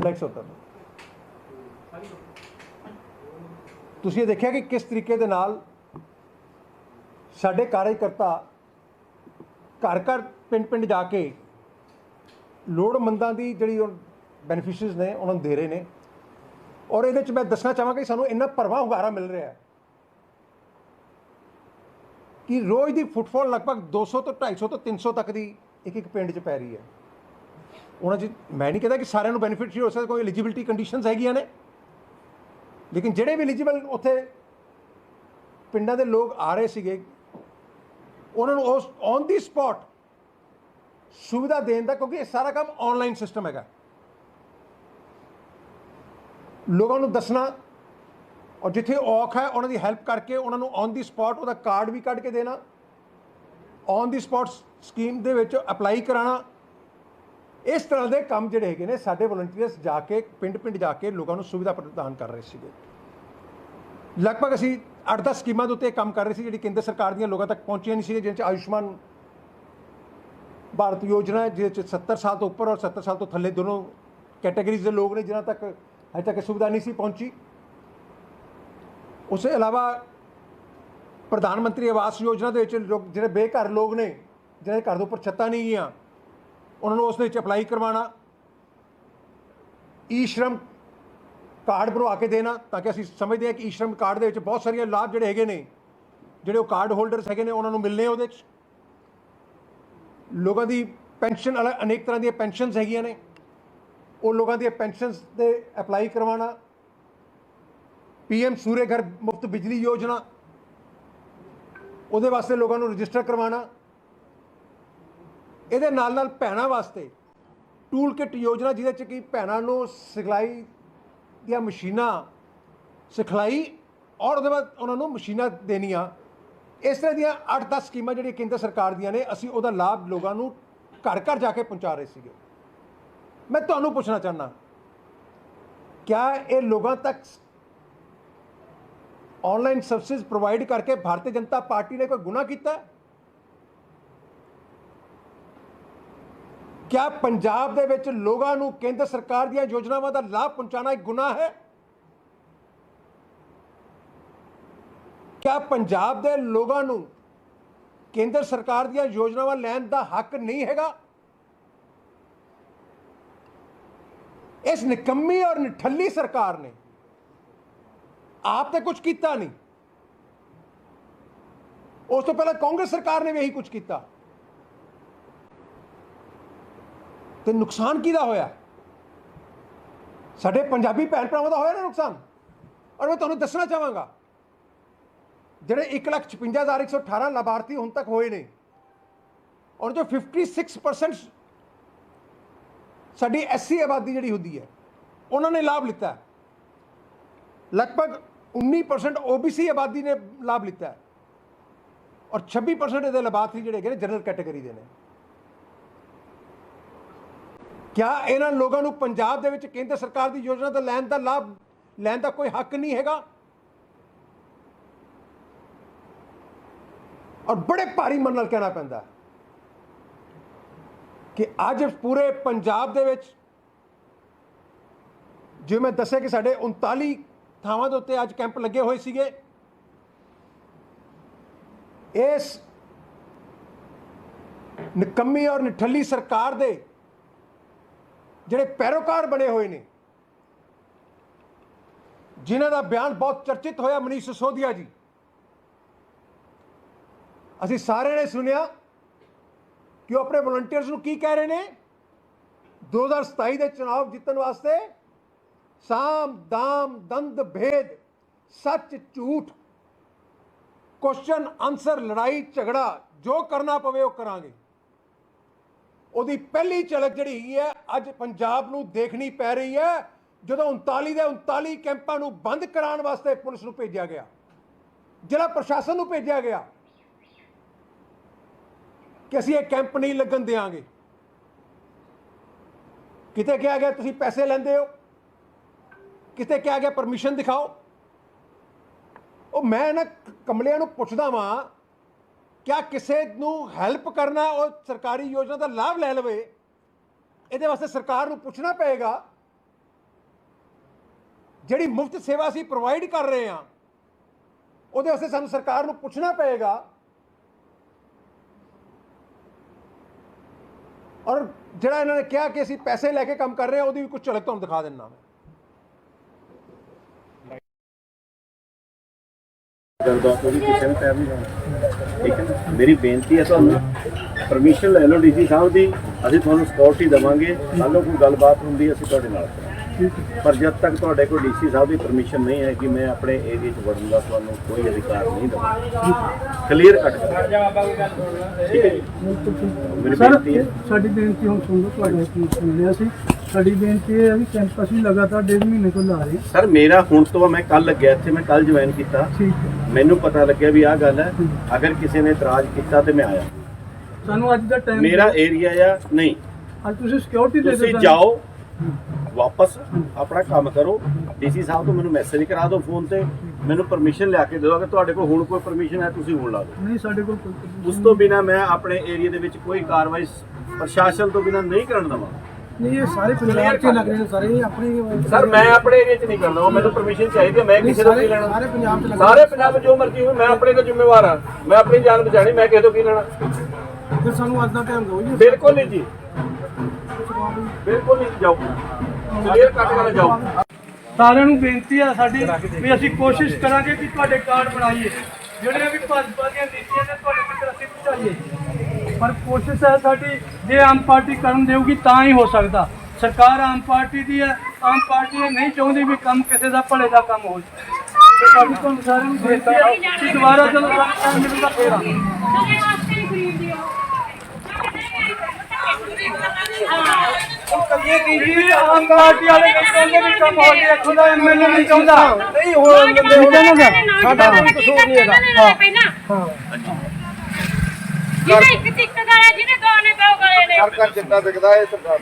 ਲਾਈਕ ਸੋਤਾ। ਤੁਸੀਂ ਇਹ ਦੇਖਿਆ ਕਿ ਕਿਸ ਤਰੀਕੇ ਦੇ ਨਾਲ ਸਾਡੇ ਕਾਰਜਕਰਤਾ ਘਰ ਘਰ ਪਿੰਡ ਪਿੰਡ ਜਾ ਕੇ ਲੋੜਮੰਦਾਂ ਦੀ ਜਿਹੜੀ ਬੈਨੀਫਿਸ਼ਰੀਜ਼ ਨੇ, ਉਹਨਾਂ ਨੂੰ ਦੇ ਰਹੇ ਨੇ। ਔਰ ਇਹਦੇ ਚ ਮੈਂ ਦੱਸਣਾ ਚਾਹਾਂਗਾ ਕਿ ਸਾਨੂੰ ਇੰਨਾ ਭਰਵਾਂ ਹੁੰਗਾਰਾ ਮਿਲ ਰਿਹਾ ਹੈ ਕਿ ਰੋਜ਼ ਦੀ ਫੁੱਟਫਾਲ ਲਗਭਗ 200 ਤੋਂ 250 ਤੋਂ 300 ਤੱਕ ਦੀ ਇੱਕ ਇੱਕ ਪਿੰਡ 'ਚ ਪੈ ਰਹੀ ਹੈ। ਉਹਨਾਂ 'ਚ ਮੈਂ ਨਹੀਂ ਕਹਿੰਦਾ ਕਿ ਸਾਰਿਆਂ ਨੂੰ ਬੈਨੀਫਿਟ ਹੋ ਸਕਦਾ, ਕੋਈ ਐਲੀਜੀਬਿਲਟੀ ਕੰਡੀਸ਼ਨਸ ਹੈਗੀਆਂ ਨੇ। ਲੇਕਿਨ ਜਿਹੜੇ ਵੀ ਐਲੀਜੀਬਲ ਉੱਥੇ ਪਿੰਡਾਂ ਦੇ ਲੋਕ ਆ ਰਹੇ ਸੀਗੇ, ਉਹਨਾਂ ਨੂੰ ਉਸ ਔਨ ਦੀ ਸਪੌਟ ਸੁਵਿਧਾ ਦੇਣ ਦਾ, ਕਿਉਂਕਿ ਇਹ ਸਾਰਾ ਕੰਮ ਆਨਲਾਈਨ ਸਿਸਟਮ ਹੈਗਾ। ਲੋਕਾਂ ਨੂੰ ਦੱਸਣਾ, ਔਰ ਜਿੱਥੇ ਔਖ ਹੈ, ਉਹਨਾਂ ਦੀ ਹੈਲਪ ਕਰਕੇ ਉਹਨਾਂ ਨੂੰ ਔਨ ਦੀ ਸਪੌਟ ਉਹਦਾ ਕਾਰਡ ਵੀ ਕੱਢ ਕੇ ਦੇਣਾ ਔਨ ਦੀ ਸਪੌਟ ਸਕੀਮ ਦੇ ਵਿੱਚ ਅਪਲਾਈ ਕਰਾਉਣਾ ਇਸ ਤਰ੍ਹਾਂ ਦੇ ਕੰਮ ਜਿਹੜੇ ਹੈਗੇ ਨੇ, ਸਾਡੇ ਵਲੰਟੀਅਰਸ ਜਾ ਕੇ ਪਿੰਡ ਪਿੰਡ ਜਾ ਕੇ ਲੋਕਾਂ ਨੂੰ ਸੁਵਿਧਾ ਪ੍ਰਦਾਨ ਕਰ ਰਹੇ ਸੀਗੇ। ਲਗਭਗ ਅਸੀਂ 8-10 ਸਕੀਮਾਂ ਦੇ ਉੱਤੇ ਕੰਮ ਕਰ ਰਹੇ ਸੀ, ਜਿਹੜੀ ਕੇਂਦਰ ਸਰਕਾਰ ਦੀਆਂ ਲੋਕਾਂ ਤੱਕ ਪਹੁੰਚੀਆਂ ਨਹੀਂ ਸੀ ਜਿਹਦੇ ਚ ਆਯੁਸ਼ਮਾਨ ਭਾਰਤ ਯੋਜਨਾ ਜਿਹਦੇ ਚ 70 ਸਾਲ ਤੋਂ ਉੱਪਰ ਔਰ 70 ਸਾਲ ਤੋਂ ਥੱਲੇ ਦੋਨੋਂ ਕੈਟਾਗਰੀਜ਼ ਦੇ ਲੋਕ ਨੇ, ਜਿਨ੍ਹਾਂ ਤੱਕ ਹਜੇ ਤੱਕ ਸੁਵਿਧਾ ਨਹੀਂ ਸੀ ਪਹੁੰਚੀ। ਉਸ ਤੋਂ ਇਲਾਵਾ ਪ੍ਰਧਾਨ ਮੰਤਰੀ ਆਵਾਸ ਯੋਜਨਾ ਦੇ ਵਿੱਚ ਲੋਕ, ਜਿਹੜੇ ਬੇਘਰ ਲੋਕ ਨੇ, ਜਿਹਨਾਂ ਦੇ ਘਰ ਦੇ ਉੱਪਰ ਛੱਤਾਂ ਨਹੀਂ ਗਈਆਂ ਉਹਨਾਂ ਨੂੰ ਉਸ ਦੇ ਵਿੱਚ ਅਪਲਾਈ ਕਰਵਾਉਣਾ ਈ ਸ਼ਰਮ ਕਾਰਡ ਬਣਵਾ ਕੇ ਦੇਣਾ, ਤਾਂ ਕਿ ਅਸੀਂ ਸਮਝਦੇ ਹਾਂ ਕਿ ਈ ਸ਼ਰਮ ਕਾਰਡ ਦੇ ਵਿੱਚ ਬਹੁਤ ਸਾਰੀਆਂ ਲਾਭ ਜਿਹੜੇ ਹੈਗੇ ਨੇ, ਜਿਹੜੇ ਉਹ ਕਾਰਡ ਹੋਲਡਰਸ ਹੈਗੇ ਨੇ, ਉਹਨਾਂ ਨੂੰ ਮਿਲਨੇ ਉਹਦੇ 'ਚ ਲੋਕਾਂ ਦੀ ਪੈਨਸ਼ਨ ਅਲੱਗ ਅਨੇਕ ਤਰ੍ਹਾਂ ਦੀਆਂ ਪੈਨਸ਼ਨਸ ਹੈਗੀਆਂ ਨੇ। ਉਹ ਲੋਕਾਂ ਦੀਆਂ ਪੈਨਸ਼ਨਸ ਦੇ ਅਪਲਾਈ ਕਰਵਾਉਣਾ। ਪੀਐਮ ਸੂਰੇ ਘਰ ਮੁਫਤ ਬਿਜਲੀ ਯੋਜਨਾ, ਉਹਦੇ ਵਾਸਤੇ ਲੋਕਾਂ ਨੂੰ ਰਜਿਸਟਰ ਕਰਵਾਉਣਾ। ਇਹਦੇ ਨਾਲ ਨਾਲ ਭੈਣਾਂ ਵਾਸਤੇ ਟੂਲ ਕਿਟ ਯੋਜਨਾ ਜਿਹਦੇ ਚ ਕਿ ਭੈਣਾਂ ਨੂੰ ਸਿਖਲਾਈ ਦੀਆਂ ਮਸ਼ੀਨਾਂ ਸਿਖਲਾਈ ਔਰ ਉਹਦੇ ਬਾਅਦ ਉਹਨਾਂ ਨੂੰ ਮਸ਼ੀਨਾਂ ਦੇਣੀਆਂ। ਇਸ ਤਰ੍ਹਾਂ ਦੀਆਂ 8-10 ਸਕੀਮਾਂ ਜਿਹੜੀਆਂ ਕੇਂਦਰ ਸਰਕਾਰ ਦੀਆਂ ਨੇ, ਅਸੀਂ ਉਹਦਾ ਲਾਭ ਲੋਕਾਂ ਨੂੰ ਘਰ ਘਰ ਜਾ ਕੇ ਪਹੁੰਚਾ ਰਹੇ ਸੀਗੇ। ਮੈਂ ਤੁਹਾਨੂੰ ਪੁੱਛਣਾ ਚਾਹੁੰਦਾ, ਕਿਆ ਇਹ ਲੋਕਾਂ ਤੱਕ ਆਨਲਾਈਨ ਸਰਵਿਸ ਪ੍ਰੋਵਾਈਡ ਕਰਕੇ ਭਾਰਤੀ ਜਨਤਾ ਪਾਰਟੀ ਨੇ ਕੋਈ ਗੁਨਾਹ ਕੀਤਾ? ਕਿਆ ਪੰਜਾਬ ਦੇ ਵਿੱਚ ਲੋਕਾਂ ਨੂੰ ਕੇਂਦਰ ਸਰਕਾਰ ਦੀਆਂ ਯੋਜਨਾਵਾਂ ਦਾ ਲਾਭ ਪਹੁੰਚਾਉਣਾ ਇੱਕ ਗੁਨਾਹ ਹੈ ਕਿਆ ਪੰਜਾਬ ਦੇ ਲੋਕਾਂ ਨੂੰ ਕੇਂਦਰ ਸਰਕਾਰ ਦੀਆਂ ਯੋਜਨਾਵਾਂ ਲੈਣ ਦਾ ਹੱਕ ਨਹੀਂ ਹੈਗਾ ਇਸ ਨਿਕੰਮੀ ਔਰ ਨਿਠੱਲੀ ਸਰਕਾਰ ਨੇ ਆਪ ਤੇ ਕੁਝ ਕੀਤਾ ਨਹੀਂ ਉਸ ਤੋਂ ਪਹਿਲਾਂ ਕਾਂਗਰਸ ਸਰਕਾਰ ਨੇ ਵੀ ਇਹੀ ਕੁਝ ਕੀਤਾ ਤੇ ਨੁਕਸਾਨ ਕਿਹਦਾ ਹੋਇਆ? ਸਾਡੇ ਪੰਜਾਬੀ ਭੈਣ ਭਰਾਵਾਂ ਦਾ ਹੋਇਆ ਨਾ ਨੁਕਸਾਨ? ਔਰ ਮੈਂ ਤੁਹਾਨੂੰ ਦੱਸਣਾ ਚਾਹਾਂਗਾ, ਜਿਹੜੇ 156118 ਲਾਭਾਰਥੀ ਹੁਣ ਤੱਕ ਹੋਏ ਨੇ, ਔਰ ਜੋ 56% ਸਾਡੀ ਐਸਸੀ ਆਬਾਦੀ ਜਿਹੜੀ ਹੁੰਦੀ ਹੈ, ਉਹਨਾਂ ਨੇ ਲਾਭ ਲਿੱਤਾ ਹੈ। ਲਗਭਗ 19% ਓਬੀਸੀ ਆਬਾਦੀ ਨੇ ਲਾਭ ਲਿੱਤਾ ਔਰ 26% ਇਹਦੇ ਲਾਭਾਰਥੀ ਜਿਹੜੇ ਹੈਗੇ ਨੇ ਜਨਰਲ ਕੈਟਾਗਰੀ ਦੇ ਨੇ। ਕਿਆ ਇਹਨਾਂ ਲੋਕਾਂ ਨੂੰ ਪੰਜਾਬ ਦੇ ਵਿੱਚ ਕੇਂਦਰ ਸਰਕਾਰ ਦੀ ਯੋਜਨਾ ਦਾ ਲੈਣ ਦਾ ਲਾਭ, ਲੈਣ ਦਾ ਕੋਈ ਹੱਕ ਨਹੀਂ ਹੈਗਾ? ਔਰ ਬੜੇ ਭਾਰੀ ਮਨ ਨਾਲ ਕਹਿਣਾ ਪੈਂਦਾ ਕਿ ਅੱਜ ਪੂਰੇ ਪੰਜਾਬ ਦੇ ਵਿੱਚ, ਜਿਵੇਂ ਮੈਂ ਦੱਸਿਆ ਕਿ ਸਾਡੇ 39 ਥਾਵਾਂ ਦੇ ਉੱਤੇ ਅੱਜ ਕੈਂਪ ਲੱਗੇ ਹੋਏ ਸੀਗੇ, ਇਸ ਨਿਕੰਮੀ ਔਰ ਨਿਠੱਲੀ ਸਰਕਾਰ ਦੇ ਜਿਹੜੇ ਪੈਰੋਕਾਰ ਬਣੇ ਹੋਏ ਨੇ, ਜਿਨ੍ਹਾਂ ਦਾ ਬਿਆਨ ਬਹੁਤ ਚਰਚਿਤ ਹੋਇਆ ਮਨੀਸ਼ ਸਿਸੋਦੀਆ ਜੀ। ਅਸੀਂ ਸਾਰਿਆਂ ਨੇ ਸੁਣਿਆ ਕਿ ਉਹ ਆਪਣੇ ਵਲੰਟੀਅਰਸ ਨੂੰ ਕੀ ਕਹਿ ਰਹੇ ਨੇ? 2027 ਦੇ ਚੁਣਾਵ ਜਿੱਤਣ ਵਾਸਤੇ ਸਾਮ, ਦਾਮ, ਦੰਦ, ਭੇਦ, ਸੱਚ, ਝੂਠ ਕੁਐਸਚਨ ਆਨਸਰ ਲੜਾਈ, ਝਗੜਾ, ਜੋ ਕਰਨਾ ਪਵੇ ਉਹ ਕਰਾਂਗੇ। ਉਹਦੀ ਪਹਿਲੀ ਝਲਕ ਜਿਹੜੀ ਹੈਗੀ ਹੈ, ਅੱਜ ਪੰਜਾਬ ਨੂੰ ਦੇਖਣੀ ਪੈ ਰਹੀ ਹੈ, ਜਦੋਂ 39 ਦੇ 39 ਕੈਂਪਾਂ ਨੂੰ ਬੰਦ ਕਰਾਉਣ ਵਾਸਤੇ ਪੁਲਿਸ ਨੂੰ ਭੇਜਿਆ ਗਿਆ। ਜ਼ਿਲ੍ਹਾ ਪ੍ਰਸ਼ਾਸਨ ਨੂੰ ਭੇਜਿਆ ਗਿਆ ਕਿ ਅਸੀਂ ਇਹ ਕੈਂਪ ਨਹੀਂ ਲੱਗਣ ਦੇਵਾਂਗੇ ਕਿਤੇ ਕਿਹਾ ਗਿਆ, ਤੁਸੀਂ ਪੈਸੇ ਲੈਂਦੇ ਹੋ। ਕਿਤੇ ਕਿਹਾ ਗਿਆ, ਪਰਮਿਸ਼ਨ ਦਿਖਾਓ। ਉਹ ਮੈਂ ਨਾ ਕਮਲਿਆਂ ਨੂੰ ਪੁੱਛਦਾ ਵਾਂ ਕਿਆ ਕਿਸੇ ਨੂੰ ਹੈਲਪ ਕਰਨਾ ਔਰ ਸਰਕਾਰੀ ਯੋਜਨਾ ਦਾ ਲਾਭ ਲੈ ਲਵੇ, ਇਹਦੇ ਵਾਸਤੇ ਸਰਕਾਰ ਨੂੰ ਪੁੱਛਣਾ ਪਏਗਾ। ਜਿਹੜੀ ਮੁਫਤ ਸੇਵਾ ਅਸੀਂ ਪ੍ਰੋਵਾਈਡ ਕਰ ਰਹੇ ਹਾਂ, ਉਹਦੇ ਵਾਸਤੇ ਸਾਨੂੰ ਸਰਕਾਰ ਨੂੰ ਪੁੱਛਣਾ ਪਏਗਾ। ਔਰ ਜਿਹੜਾ ਇਹਨਾਂ ਨੇ ਕਿਹਾ ਕਿ ਅਸੀਂ ਪੈਸੇ ਲੈ ਕੇ ਕੰਮ ਕਰ ਰਹੇ ਹਾਂ, ਉਹਦੀ ਵੀ ਕੁਝ ਝਲਕ ਤੁਹਾਨੂੰ ਦਿਖਾ ਦਿੰਦਾ ਮੈਂ। ਗੱਲਬਾਤ ਉਹਦੀ ਕਿਸੇ ਨੇ ਟਾਈਮ ਨਹੀਂ ਲਾਉਣਾ ਠੀਕ ਹੈ। ਮੇਰੀ ਬੇਨਤੀ ਹੈ ਤੁਹਾਨੂੰ ਪਰਮਿਸ਼ਨ ਲੈ ਲਓ ਡੀਸੀ ਸਾਹਿਬ ਦੀ, ਅਸੀਂ ਤੁਹਾਨੂੰ ਸਕਿਉਰਟੀ ਦੇਵਾਂਗੇ। ਕੱਲ੍ਹ ਨੂੰ ਕੋਈ ਗੱਲਬਾਤ ਹੁੰਦੀ, ਅਸੀਂ ਤੁਹਾਡੇ ਨਾਲ ਕਰਾਂਗੇ। ਪਰ ਜਦ ਤੱਕ ਤੁਹਾਡੇ ਕੋਲ ਡੀਸੀ ਸਾਹਿਬ ਦੀ ਪਰਮਿਸ਼ਨ ਨਹੀਂ ਹੈ ਕਿ ਮੈਂ ਆਪਣੇ ਏਰੀਆ 'ਚ ਵੜਨ ਦਾ ਤੁਹਾਨੂੰ ਕੋਈ ਅਧਿਕਾਰ ਨਹੀਂ ਦਵਾਂਗਾ ਕਲੀਅਰ ਕੱਟ ਠੀਕ ਹੈ ਜੀ? ਸਾਡੀ ਬੇਨਤੀ ਹੁਣ ਸੁਣ ਲਓ ਤੁਹਾਡੇ ਕੀ ਸੁਣ ਲਿਆ ਸੀ। ਸਾਡੀ ਬੇਨਤੀ ਇਹ ਹੈ ਵੀ ਕੈਂਪ ਅਸੀਂ ਲਗਾਤਾਰ ਡੇਢ ਮਹੀਨੇ ਤੋਂ ਲਾ ਰਹੇ। ਸਰ ਮੇਰਾ ਹੁਣ ਤੋਂ ਮੈਂ ਕੱਲ ਲੱਗਿਆ ਇੱਥੇ ਮੈਂ ਕੱਲ ਜੁਆਇਨ ਕੀਤਾ। ਮੈਨੂੰ ਪਤਾ ਲੱਗਿਆ ਵੀ ਆਹ ਗੱਲ ਹੈ। ਅਗਰ ਕਿਸੇ ਨੇ ਇਤਰਾਜ਼ ਕੀਤਾ ਤੇ ਮੈਂ ਆਇਆ। ਸਾਨੂੰ ਅੱਜ ਦਾ ਟਾਈਮ ਮੇਰਾ ਏਰੀਆ ਆ ਨਹੀਂ। ਅੱਜ ਤੁਸੀਂ ਸਿਕਿਉਰਿਟੀ ਦੇ ਦਿਓ ਤੁਸੀਂ। ਜਾਓ ਵਾਪਸ ਆਪਣਾ ਕੰਮ ਕਰੋ। ਡੀਸੀ ਸਾਹਿਬ ਤੋਂ ਮੈਨੂੰ ਮੈਸੇਜ ਕਰਾ ਦਿਓ ਫੋਨ ਤੇ। ਮੈਨੂੰ ਪਰਮਿਸ਼ਨ ਲਿਆ ਕੇ ਦਿਓ ਅਗਰ ਤੁਹਾਡੇ ਕੋਲ ਹੁਣ ਕੋਈ ਪਰਮਿਸ਼ਨ ਹੈ ਤੁਸੀਂ ਹੁਣ ਲਾ ਦਿਓ। ਨਹੀਂ ਸਾਡੇ ਕੋਲ ਉਸ ਤੋਂ ਬਿਨਾ ਮੈਂ ਆਪਣੇ ਏਰੀਆ ਦੇ ਵਿੱਚ ਕੋਈ ਕਾਰਵਾਈ ਪ੍ਰਸ਼ਾਸਨ ਤੋਂ ਬਿਨਾ ਨਹੀਂ ਕਰਨ ਦਵਾਂਗਾ ਨਹੀਂ ਇਹ ਸਾਰੇ ਪੰਜਾਬ 'ਚ ਲੱਗ ਰਹੇ ਨੇ ਸਾਰੇ ਆਪਣੀ ਸਰ ਮੈਂ ਆਪਣੇ ਏਰੀਆ 'ਚ ਨਹੀਂ ਕਰਨਾ ਮੈਨੂੰ ਪਰਮਿਸ਼ਨ ਚਾਹੀਦੀ ਹੈ ਮੈਂ ਕਿਸੇ ਤੋਂ ਕੀ ਲੈਣਾ? ਸਾਰੇ ਪੰਜਾਬ 'ਚ ਲੱਗ ਸਾਰੇ ਪੰਜਾਬ ਜੋ ਮਰਜ਼ੀ ਹੋਵੇ ਮੈਂ ਆਪਣੇ ਤੋਂ ਜ਼ਿੰਮੇਵਾਰ ਹਾਂ। ਮੈਂ ਆਪਣੀ ਜਾਨ ਬਚਾਣੀ ਮੈਂ ਕਿਸੇ ਤੋਂ ਕੀ ਲੈਣਾ? ਫਿਰ ਸਾਨੂੰ ਅੱਜ ਦਾ ਟਾਈਮ ਦਿਓ ਜੀ। ਬਿਲਕੁਲ ਨਹੀਂ ਜੀ। ਬਿਲਕੁਲ ਨਹੀਂ ਜਾਓ। ਸਾਰਿਆਂ ਨੂੰ ਬੇਨਤੀ ਹੈ ਸਾਡੀ ਵੀ ਅਸੀਂ ਕੋਸ਼ਿਸ਼ ਕਰਾਂਗੇ ਕਿ ਤੁਹਾਡੇ ਕਾਰਡ ਬਣਾਈਏ। ਜਿਹੜੀਆਂ ਵੀ ਭਾਜਪਾ ਦੀਆਂ ਨੀਤੀਆਂ ਨੇ ਤੁਹਾਡੇ ਤੱਕ ਅਸੀਂ ਪਹੁੰਚਾਈਏ। ਪਰ ਕੋਸ਼ਿਸ਼ ਹੈ ਸਾਡੀ, ਜੇ ਆਮ ਪਾਰਟੀ ਕਰਨ ਦੇਊਗੀ ਤਾਂ ਹੀ ਹੋ ਸਕਦਾ। ਸਰਕਾਰ ਆਮ ਪਾਰਟੀ ਦੀ ਹੈ ਆਮ ਪਾਰਟੀ ਇਹ ਨਹੀਂ ਚਾਹੁੰਦੀ ਵੀ ਕੰਮ ਕਿਸੇ ਦਾ ਭਲੇ ਦਾ ਕੰਮ ਹੋ ਜਾਵੇ। ਤੇ ਸਾਡੀ ਤੁਹਾਨੂੰ ਸਾਰਿਆਂ ਨੂੰ ਬੇਨਤੀ ਹੈ ਕਿ ਦੁਬਾਰਾ ਜਦੋਂ ਸਾਨੂੰ ਟਾਈਮ ਫੇਰ ਆਵਾਂਗੇ ਆਮ ਪਾਰਟੀ ਵਾਲੇ ਵੀ ਕੰਮ ਹੋ ਐਮਐਲਏ ਨਹੀਂ ਚਾਹੁੰਦਾ ਨਹੀਂ ਸਾਡਾ ਕੋਈ ਕਸੂਰ ਨਹੀਂ ਹੈਗਾ ਹਾਂ ਜਿਹਨੇ ਇੱਕ ਟਿਕਟ ਗਾਇਆ ਜਿਹਨੇ ਦੋ ਨੇ ਦੋ ਗਾਲੇ ਨੇ ਘਰ ਜਿੱਦਾਂ ਵਿਕਦਾ ਇਹ ਸਰਕਾਰ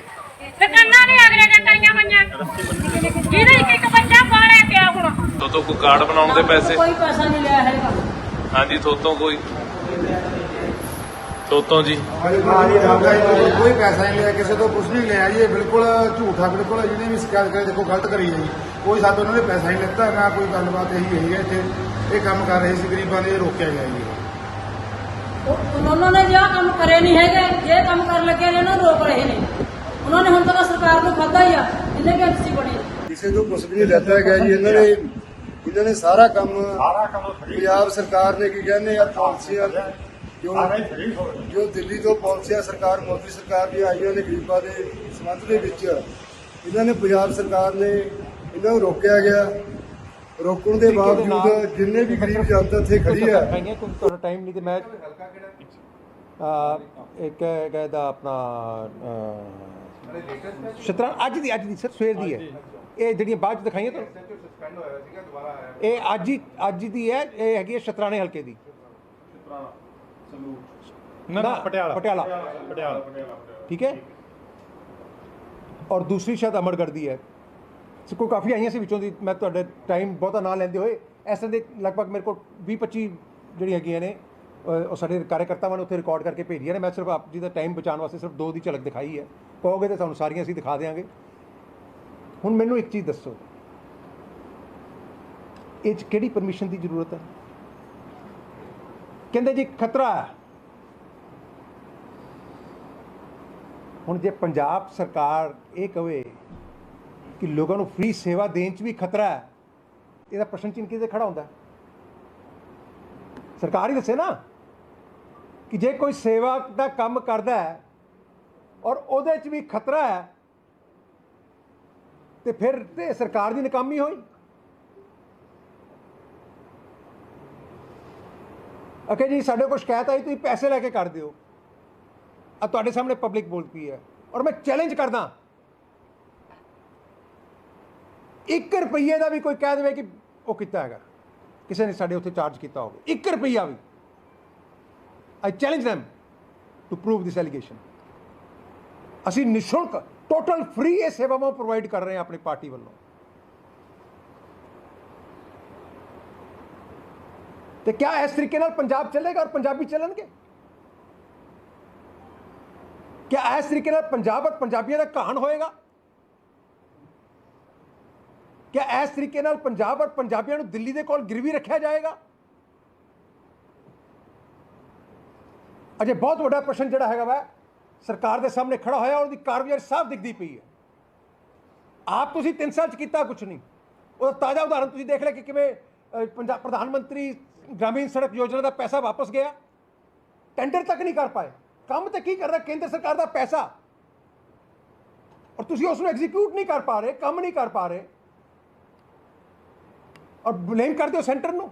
ਦੁਕਾਨਾਂ ਨੇ ਅਗਲੇ ਦੇ ਕਰੀਆਂ ਪਈਆਂ ਜਿਹਨੇ ਇੱਕ ਇੱਕ ਬੱਚਾ ਪਾਲਿਆ ਪਿਆ ਹੁਣ ਤੋਤੋਂ ਕੋਈ ਕਾਰਡ ਬਣਾਉਣ ਦੇ ਪੈਸੇ? ਕੋਈ ਪੈਸਾ ਨਹੀਂ ਲਿਆ ਹੈਗਾ ਹਾਂਜੀ ਤੋਤੋਂ ਕੋਈ। ਤੋਤੋਂ ਜੀ। ਕੋਈ ਪੈਸਾ ਨਹੀਂ ਲਿਆ ਕਿਸੇ ਤੋਂ ਕੁਝ ਨਹੀਂ ਲਿਆ ਜੀ ਇਹ ਬਿਲਕੁਲ ਝੂਠਾ ਬਿਲਕੁਲ ਜਿਹਨੇ ਵੀ ਸ਼ਿਕਾਇਤ ਕਰੇ ਦੇਖੋ ਗਲਤ ਕਰੀ ਹੈ ਜੀ। ਕੋਈ ਸਾਡੇ ਉਹਨਾਂ ਨੇ ਪੈਸਾ ਨਹੀਂ ਲਿੱਤਾ ਨਾ ਕੋਈ ਗੱਲਬਾਤ ਇਹੀ ਹੋਈ ਹੈ ਇੱਥੇ। ਇਹ ਕੰਮ ਕਰ ਰਹੇ ਸੀ ਗਰੀਬਾਂ ਦੇ ਇਹ ਰੋਕਿਆ ਗਿਆ ਜੀ। ਉਹ- ਉਹਨਾਂ ਨੇ ਜੇ ਆਹ ਕੰਮ ਕਰੇ ਨਹੀਂ ਹੈਗੇ ਜੇ ਕੰਮ ਕਰਨ ਲੱਗੇ ਨੇ ਉਹਨਾਂ ਨੂੰ ਰੋਕ ਰਹੇ ਨੇ। ਉਹਨਾਂ ਨੇ ਹੁਣ ਤੱਕ ਸਰਕਾਰ ਨੂੰ ਖਾਧਾ ਹੀ ਆ ਜਿੰਨੇ ਵੀ ਐਮਸੀ ਬਣੇ ਕਿਸੇ ਤੋਂ ਕੁਝ ਵੀ ਨਹੀਂ ਲੈਤਾ ਗਿਆ ਜੀ ਇਹਨਾਂ ਨੇ ਇਹਨਾਂ ਨੇ ਸਾਰਾ ਕੰਮ ਸਾਰਾ ਕੰਮ ਪੰਜਾਬ ਸਰਕਾਰ ਨੇ ਕੀ ਕਹਿੰਦੇ ਆ ਪਾਲਿਸੀਆਂ ਜੋ ਜੋ ਦਿੱਲੀ ਤੋਂ ਪਾਲਿਸੀਆਂ ਸਰਕਾਰ ਮੋਦੀ ਸਰਕਾਰ ਦੀਆਂ ਆਈਆਂ ਨੇ ਗਰੀਬਾਂ ਦੇ ਸੰਬੰਧ ਦੇ ਵਿੱਚ ਇਹਨਾਂ ਨੇ ਪੰਜਾਬ ਸਰਕਾਰ ਨੇ ਇਹਨਾਂ ਨੂੰ ਰੋਕਿਆ ਗਿਆ। ਰੋਕਣ ਦੇ ਬਾਵਜੂਦ ਜਿੰਨੇ ਵੀ ਗਰੀਬ ਜਨਤਾ ਇੱਥੇ ਖੜੀ ਹੈ। ਖਾਈਆਂ ਕੋਈ ਤੁਹਾਡਾ ਟਾਈਮ ਨਹੀਂ ਤੇ ਮੈਂ ਆ ਇੱਕ ਹੈਗਾ ਇਹਦਾ ਆਪਣਾ ਸ਼ਤਰਾਂ ਅੱਜ ਦੀ ਅੱਜ ਦੀ ਸਰ ਸਵੇਰ ਦੀ ਹੈ। ਇਹ ਜਿਹੜੀਆਂ ਬਾਅਦ ਚ ਦਿਖਾਈਆਂ ਤੁਹਾਨੂੰ। ਇਹ ਅੱਜ ਹੀ ਅੱਜ ਦੀ ਹੈ ਇਹ ਹੈਗੀ ਹੈ ਸ਼ਤਰਾਣੇ ਹਲਕੇ ਦੀ। ਨਾ ਪਟਿਆਲਾ। ਪਟਿਆਲਾ। ਪਟਿਆਲਾ ਠੀਕ ਹੈ? ਔਰ ਦੂਸਰੀ ਸ਼ਾਇਦ ਅਮਰਗੜ੍ਹ ਦੀ ਹੈ। ਸੋ ਕੋਈ ਕਾਫੀ ਆਈਆਂ ਸੀ ਵਿੱਚੋਂ ਦੀ ਮੈਂ ਤੁਹਾਡੇ ਟਾਈਮ ਬਹੁਤਾ ਨਾ ਲੈਂਦੇ ਹੋਏ। ਐਸੇ ਦੇ ਲਗਭਗ ਮੇਰੇ ਕੋਲ 20 25 ਜਿਹੜੀਆਂ ਹੈਗੀਆਂ ਨੇ ਅਹ ਉਹ ਸਾਡੇ ਕਾਰਜਕਰਤਾਵਾਂ ਨੇ ਉੱਥੇ ਰਿਕਾਰਡ ਕਰਕੇ ਭੇਜੀਆਂ ਨੇ। ਮੈਂ ਸਿਰਫ ਆਪ ਜੀ ਦਾ ਟਾਈਮ ਬਚਾਉਣ ਵਾਸਤੇ ਸਿਰਫ ਦੋ ਦੀ ਝਲਕ ਦਿਖਾਈ ਹੈ। ਕਹੋਗੇ ਤਾਂ ਤੁਹਾਨੂੰ ਸਾਰੀਆਂ ਅਸੀਂ ਦਿਖਾ ਦੇਵਾਂਗੇ ਹੁਣ ਮੈਨੂੰ ਇੱਕ ਚੀਜ਼ ਦੱਸੋ। ਇਹ 'ਚ ਕਿਹੜੀ ਪਰਮਿਸ਼ਨ ਦੀ ਜ਼ਰੂਰਤ ਹੈ? ਕਹਿੰਦੇ ਜੀ ਖਤਰਾ ਹੈ। ਹੁਣ ਜੇ ਪੰਜਾਬ ਸਰਕਾਰ ਇਹ ਕਵੇ ਕਿ ਲੋਕਾਂ ਨੂੰ ਫ੍ਰੀ ਸੇਵਾ ਦੇਣ 'ਚ ਵੀ ਖਤਰਾ ਹੈ, ਇਹਦਾ ਪ੍ਰਸ਼ਨ ਚਿੰਨ੍ਹ ਕਿਤੇ ਖੜਾ ਹੁੰਦਾ? ਸਰਕਾਰ ਹੀ ਦੱਸੇ ਨਾ ਕਿ ਜੇ ਕੋਈ ਸੇਵਾ ਦਾ ਕੰਮ ਕਰਦਾ ਹੈ ਔਰ ਉਹਦੇ 'ਚ ਵੀ ਖਤਰਾ ਹੈ, ਤੇ ਫਿਰ ਤੇ ਸਰਕਾਰ ਦੀ ਨਾਕਾਮੀ ਹੋਈ। ਅਕੇ ਜੀ, ਸਾਡੇ ਕੋਲ ਸ਼ਿਕਾਇਤ ਆਈ, ਤੁਸੀਂ ਪੈਸੇ ਲੈ ਕੇ ਕਰ ਦਿਓ। ਆ ਤੁਹਾਡੇ ਸਾਹਮਣੇ ਪਬਲਿਕ ਬੋਲ ਪਈ ਹੈ। ਔਰ ਮੈਂ ਚੈਲੰਜ ਕਰਦਾ। 1 ਰੁਪਈਏ ਦਾ ਵੀ ਕੋਈ ਕਹਿ ਦੇਵੇ ਕਿ ਉਹ ਕੀਤਾ ਹੈਗਾ। ਕਿਸੇ ਨੇ ਸਾਡੇ ਉੱਥੇ ਚਾਰਜ ਕੀਤਾ ਹੋਵੇ। 1 ਰੁਪਈਆ ਵੀ। I challenge them to prove this allegation ਅਸੀਂ ਨਿਸ਼ੁਲਕ ਟੋਟਲ ਫ੍ਰੀ ਇਹ ਸੇਵਾਵਾਂ ਪ੍ਰੋਵਾਈਡ ਕਰ ਰਹੇ ਹਾਂ ਆਪਣੀ ਪਾਰਟੀ ਵੱਲੋਂ। ਤੇ ਕਿਆ ਇਸ ਤਰੀਕੇ ਨਾਲ ਪੰਜਾਬ ਚੱਲੇਗਾ ਔਰ ਪੰਜਾਬੀ ਚੱਲਣਗੇ? ਕਿਆ ਇਸ ਤਰੀਕੇ ਨਾਲ ਪੰਜਾਬ ਔਰ ਪੰਜਾਬੀਆਂ ਦਾ ਕਹਾਣ ਹੋਏਗਾ? ਕਿਆ ਇਸ ਤਰੀਕੇ ਨਾਲ ਪੰਜਾਬ ਔਰ ਪੰਜਾਬੀਆਂ ਨੂੰ ਦਿੱਲੀ ਦੇ ਕੋਲ ਗਿਰਵੀ ਰੱਖਿਆ ਜਾਏਗਾ? ਅਜੇ ਬਹੁਤ ਵੱਡਾ ਪ੍ਰਸ਼ਨ ਜਿਹੜਾ ਹੈਗਾ ਵਾ ਸਰਕਾਰ ਦੇ ਸਾਹਮਣੇ ਖੜਾ ਹੋਇਆ ਔਰ ਉਹਦੀ ਕਾਰਗੁਜ਼ਾਰੀ ਸਾਫ਼ ਦਿਖਦੀ ਪਈ ਹੈ। ਆਪ ਤੁਸੀਂ 3 ਸਾਲ ਚ ਕੀਤਾ ਕੁਝ ਨਹੀਂ। ਉਹਦਾ ਤਾਜ਼ਾ ਉਦਾਹਰਨ ਤੁਸੀਂ ਦੇਖ ਲਿਆ ਕਿ ਕਿਵੇਂ ਅਹ, ਪੰਜਾਬ ਪ੍ਰਧਾਨ ਮੰਤਰੀ ਗ੍ਰਾਮੀਣ ਸੜਕ ਯੋਜਨਾ ਦਾ ਪੈਸਾ ਵਾਪਸ ਗਿਆ। ਟੈਂਡਰ ਤੱਕ ਨਹੀਂ ਕਰ ਪਾਏ। ਕੰਮ ਤੇ ਕੀ ਕਰ ਰਿਹਾ ਕੇਂਦਰ ਸਰਕਾਰ ਦਾ ਪੈਸਾ। ਔਰ ਤੁਸੀਂ ਉਸ ਨੂੰ ਐਗਜ਼ੀਕਿਊਟ ਨਹੀਂ ਕਰ ਪਾ ਰਹੇ, ਕੰਮ ਨਹੀਂ ਕਰ ਪਾ ਰਹੇ। ਔਰ ਬਲੇਮ ਕਰਦੇ ਹੋ ਸੈਂਟਰ ਨੂੰ।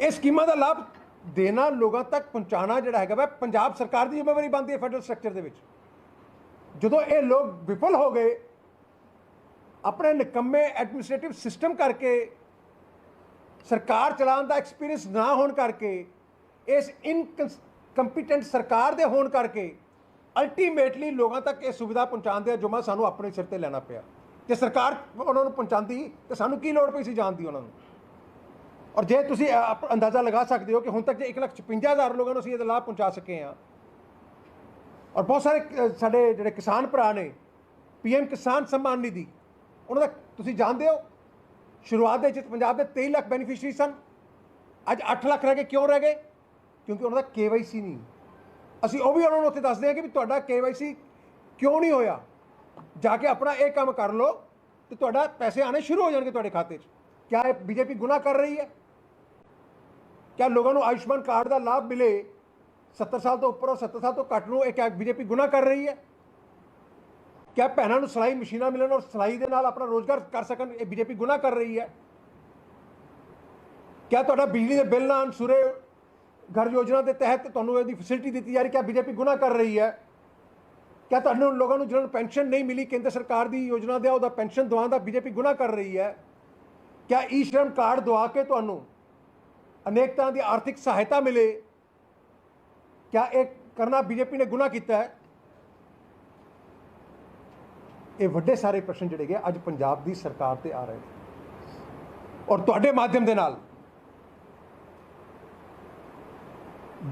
ਇਹ ਸਕੀਮਾਂ ਦਾ ਲਾਭ ਦੇਣਾ, ਲੋਕਾਂ ਤੱਕ ਪਹੁੰਚਾਉਣਾ ਜਿਹੜਾ ਹੈਗਾ ਵਾ, ਪੰਜਾਬ ਸਰਕਾਰ ਦੀ ਜ਼ਿੰਮੇਵਾਰੀ ਬਣਦੀ ਹੈ ਫੈਡਰਲ ਸਟਰਕਚਰ ਦੇ ਵਿੱਚ। ਜਦੋਂ ਇਹ ਲੋਕ ਵਿਫਲ ਹੋ ਗਏ, ਆਪਣੇ ਨਿਕੰਮੇ ਐਡਮਿਨਿਸਟ੍ਰੇਟਿਵ ਸਿਸਟਮ ਕਰਕੇ ਸਰਕਾਰ ਚਲਾਉਣ ਦਾ ਐਕਸਪੀਰੀਅੰਸ ਨਾ ਹੋਣ ਕਰਕੇ, ਇਸ ਇਨਕੰਪੀਟੈਂਟ ਸਰਕਾਰ ਦੇ ਹੋਣ ਕਰਕੇ ਅਲਟੀਮੇਟਲੀ ਲੋਕਾਂ ਤੱਕ ਇਹ ਸੁਵਿਧਾ ਪਹੁੰਚਾਉਣ ਦਾ ਜੁਮਾ ਸਾਨੂੰ ਆਪਣੇ ਸਿਰ ਤੇ ਲੈਣਾ ਪਿਆ। ਜੇ ਸਰਕਾਰ ਉਹਨਾਂ ਨੂੰ ਪਹੁੰਚਾਉਂਦੀ, ਤੇ ਸਾਨੂੰ ਕੀ ਲੋੜ ਪਈ ਸੀ ਜਾਣ ਦੀ ਉਹਨਾਂ ਨੂੰ? ਔਰ ਜੇ ਤੁਸੀਂ ਅੰਦਾਜ਼ਾ ਲਗਾ ਸਕਦੇ ਹੋ ਕਿ ਹੁਣ ਤੱਕ ਜੇ 155000 ਲੋਕਾਂ ਨੂੰ ਅਸੀਂ ਇਹਦਾ ਲਾਭ ਪਹੁੰਚਾ ਸਕੇ ਹਾਂ, ਔਰ ਬਹੁਤ ਸਾਰੇ ਸਾਡੇ ਜਿਹੜੇ ਕਿਸਾਨ ਭਰਾ ਨੇ, ਪੀਐਮ ਕਿਸਾਨ ਸਨਮਾਨ ਨਿਧੀ, ਉਹਨਾਂ ਦਾ ਤੁਸੀਂ ਜਾਣਦੇ ਹੋ? ਸ਼ੁਰੂਆਤ ਦੇ ਵਿੱਚ ਪੰਜਾਬ ਦੇ 23 ਲੱਖ ਬੈਨੀਫੀਸ਼ਰੀ ਸਨ। ਅੱਜ 8 ਲੱਖ ਰਹਿ ਗਏ, ਕਿਉਂ ਰਹਿ ਗਏ? ਕਿਉਂਕਿ ਉਹਨਾਂ ਦਾ ਕੇਵਾਈਸੀ ਨਹੀਂ। ਅਸੀਂ ਉਹ ਵੀ ਉਹਨਾਂ ਨੂੰ ਉੱਥੇ ਦੱਸਦੇ ਹਾਂ ਕਿ ਵੀ ਤੁਹਾਡਾ ਕੇਵਾਈਸੀ ਕਿਉਂ ਨਹੀਂ ਹੋਇਆ? ਜਾ ਕੇ ਆਪਣਾ ਇਹ ਕੰਮ ਕਰ ਲਓ ਤੇ ਤੁਹਾਡਾ ਪੈਸੇ ਆਣੇ ਸ਼ੁਰੂ ਹੋ ਜਾਣਗੇ ਤੁਹਾਡੇ ਖਾਤੇ 'ਚ। ਕਿਆ ਇਹ ਬੀਜੇਪੀ ਗੁਨਾਹ ਕਰ ਰਹੀ ਹੈ? ਕਿਆ ਲੋਕਾਂ ਨੂੰ ਆਯੁਸ਼ਮਾਨ ਕਾਰਡ ਦਾ ਲਾਭ ਮਿਲੇ? 70 ਸਾਲ ਤੋਂ ਉੱਪਰ ਔਰ 70 ਸਾਲ ਤੋਂ ਘੱਟ ਨੂੰ ਇਹ ਕਿਆ ਬੀਜੇਪੀ ਗੁਨਾਹ ਕਰ ਰਹੀ ਹੈ? ਕਿਆ ਭੈਣਾਂ ਨੂੰ ਸਿਲਾਈ ਮਸ਼ੀਨਾਂ ਮਿਲਣ ਔਰ ਸਿਲਾਈ ਦੇ ਨਾਲ ਆਪਣਾ ਰੋਜ਼ਗਾਰ ਕਰ ਸਕਣ? ਇਹ ਬੀਜੇਪੀ ਗੁਨਾਹ ਕਰ ਰਹੀ ਹੈ। ਕਿਆ ਤੁਹਾਡਾ ਬਿਜਲੀ ਦੇ ਬਿੱਲ ਨਾਲ ਸੁਰੇ ਘਰ ਯੋਜਨਾ ਦੇ ਤਹਿਤ ਤੁਹਾਨੂੰ ਇਹਦੀ ਫੈਸਿਲਿਟੀ ਦਿੱਤੀ ਜਾ ਰਹੀ? ਕਿਆ ਬੀਜੇਪੀ ਗੁਨਾਹ ਕਰ ਰਹੀ ਹੈ? ਕਿਆ ਤੁਹਾਨੂੰ ਲੋਕਾਂ ਨੂੰ ਜਿਹਨਾਂ ਨੂੰ ਪੈਨਸ਼ਨ ਨਹੀਂ ਮਿਲੀ, ਕੇਂਦਰ ਸਰਕਾਰ ਦੀ ਯੋਜਨਾ ਦੇ ਉਹਦਾ ਪੈਨਸ਼ਨ ਦਵਾਉਣ ਦਾ ਬੀਜੇਪੀ ਗੁਨਾਹ ਕਰ ਰਹੀ ਹੈ? ਕਿਆ ਈ ਸ਼ਰਮ ਕਾਰਡ ਦਵਾ ਕੇ ਤੁਹਾਨੂੰ ਅਨੇਕ ਤਰ੍ਹਾਂ ਦੀ ਆਰਥਿਕ ਸਹਾਇਤਾ ਮਿਲੇ? ਕਿਆ ਇਹ ਕਰਨਾ ਬੀਜੇਪੀ ਨੇ ਗੁਨਾਹ ਕੀਤਾ ਹੈ? ਇਹ ਵੱਡੇ ਸਾਰੇ ਪ੍ਰਸ਼ਨ ਜਿਹੜੇ ਗਏ ਅੱਜ ਪੰਜਾਬ ਦੀ ਸਰਕਾਰ ਤੇ ਆ ਰਹੇ ਨੇ। ਔਰ ਤੁਹਾਡੇ ਮਾਧਿਅਮ ਦੇ ਨਾਲ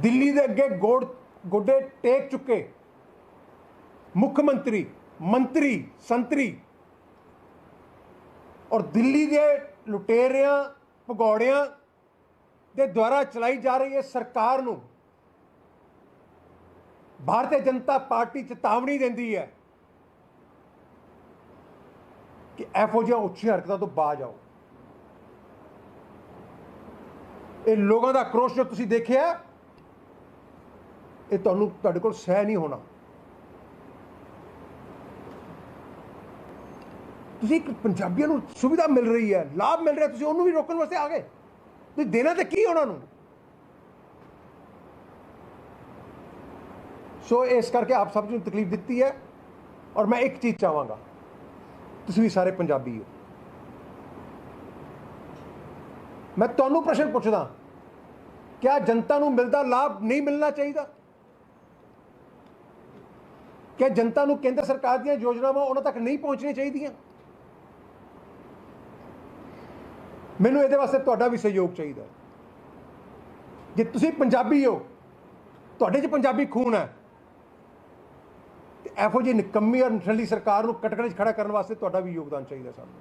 ਦਿੱਲੀ ਦੇ ਅੱਗੇ ਗੋੜ ਗੋਡੇ ਟੇਕ ਚੁੱਕੇ ਮੁੱਖ ਮੰਤਰੀ ਮੰਤਰੀ, ਸੰਤਰੀ ਔਰ ਦਿੱਲੀ ਦੇ ਲੁਟੇਰਿਆਂ, ਭਗੌੜਿਆਂ ਦੇ ਦੁਆਰਾ ਚਲਾਈ ਜਾ ਰਹੀ ਹੈ ਸਰਕਾਰ ਨੂੰ ਭਾਰਤੀ ਜਨਤਾ ਪਾਰਟੀ ਚੇਤਾਵਨੀ ਦਿੰਦੀ ਹੈ ਕਿ ਇਹੋ ਜਿਹੀਆਂ ਉੱਚੀਆਂ ਹਰਕਤਾਂ ਤੋਂ ਬਾਜ ਆਓ ਇਹ ਲੋਕਾਂ ਦਾ ਆਕਰੋਸ਼ ਜੋ ਤੁਸੀਂ ਦੇਖਿਆ, ਇਹ ਤੁਹਾਨੂੰ ਤੁਹਾਡੇ ਕੋਲ ਸਹਿ ਨਹੀਂ ਹੋਣਾ। ਤੁਸੀਂ ਇੱਕ ਪੰਜਾਬੀਆਂ ਨੂੰ ਸੁਵਿਧਾ ਮਿਲ ਰਹੀ ਹੈ, ਲਾਭ ਮਿਲ ਰਿਹਾ, ਤੁਸੀਂ ਉਹਨੂੰ ਵੀ ਰੋਕਣ ਵਾਸਤੇ ਆ ਗਏ। ਤੁਸੀਂ ਦੇਣਾ ਤੇ ਕੀ ਉਹਨਾਂ ਨੂੰ? ਸੋ ਇਸ ਕਰਕੇ ਆਪ ਸਭ ਨੂੰ ਤਕਲੀਫ ਦਿੱਤੀ ਹੈ ਔਰ ਮੈਂ ਇੱਕ ਚੀਜ਼ ਚਾਹਾਂਗਾ। ਤੁਸੀਂ ਵੀ ਸਾਰੇ ਪੰਜਾਬੀ ਹੋ। ਮੈਂ ਤੁਹਾਨੂੰ ਪ੍ਰਸ਼ਨ ਪੁੱਛਦਾ, ਕਿਆ ਜਨਤਾ ਨੂੰ ਮਿਲਦਾ ਲਾਭ ਨਹੀਂ ਮਿਲਣਾ ਚਾਹੀਦਾ? ਕਿਆ ਜਨਤਾ ਨੂੰ ਕੇਂਦਰ ਸਰਕਾਰ ਦੀਆਂ ਯੋਜਨਾਵਾਂ ਉਹਨਾਂ ਤੱਕ ਨਹੀਂ ਪਹੁੰਚਣੀਆਂ ਚਾਹੀਦੀਆਂ? ਮੈਨੂੰ ਇਹਦੇ ਵਾਸਤੇ ਤੁਹਾਡਾ ਵੀ ਸਹਿਯੋਗ ਚਾਹੀਦਾ। ਜੇ ਤੁਸੀਂ ਪੰਜਾਬੀ ਹੋ, ਤੁਹਾਡੇ 'ਚ ਪੰਜਾਬੀ ਖੂਨ ਹੈ। ਇਹੋ ਜਿਹੀ ਨਿਕੰਮੀ ਔਰ ਨਸਲੀ ਸਰਕਾਰ ਨੂੰ ਕਟਕੜੇ 'ਚ ਖੜਾ ਕਰਨ ਵਾਸਤੇ ਤੁਹਾਡਾ ਵੀ ਯੋਗਦਾਨ ਚਾਹੀਦਾ ਸਾਨੂੰ।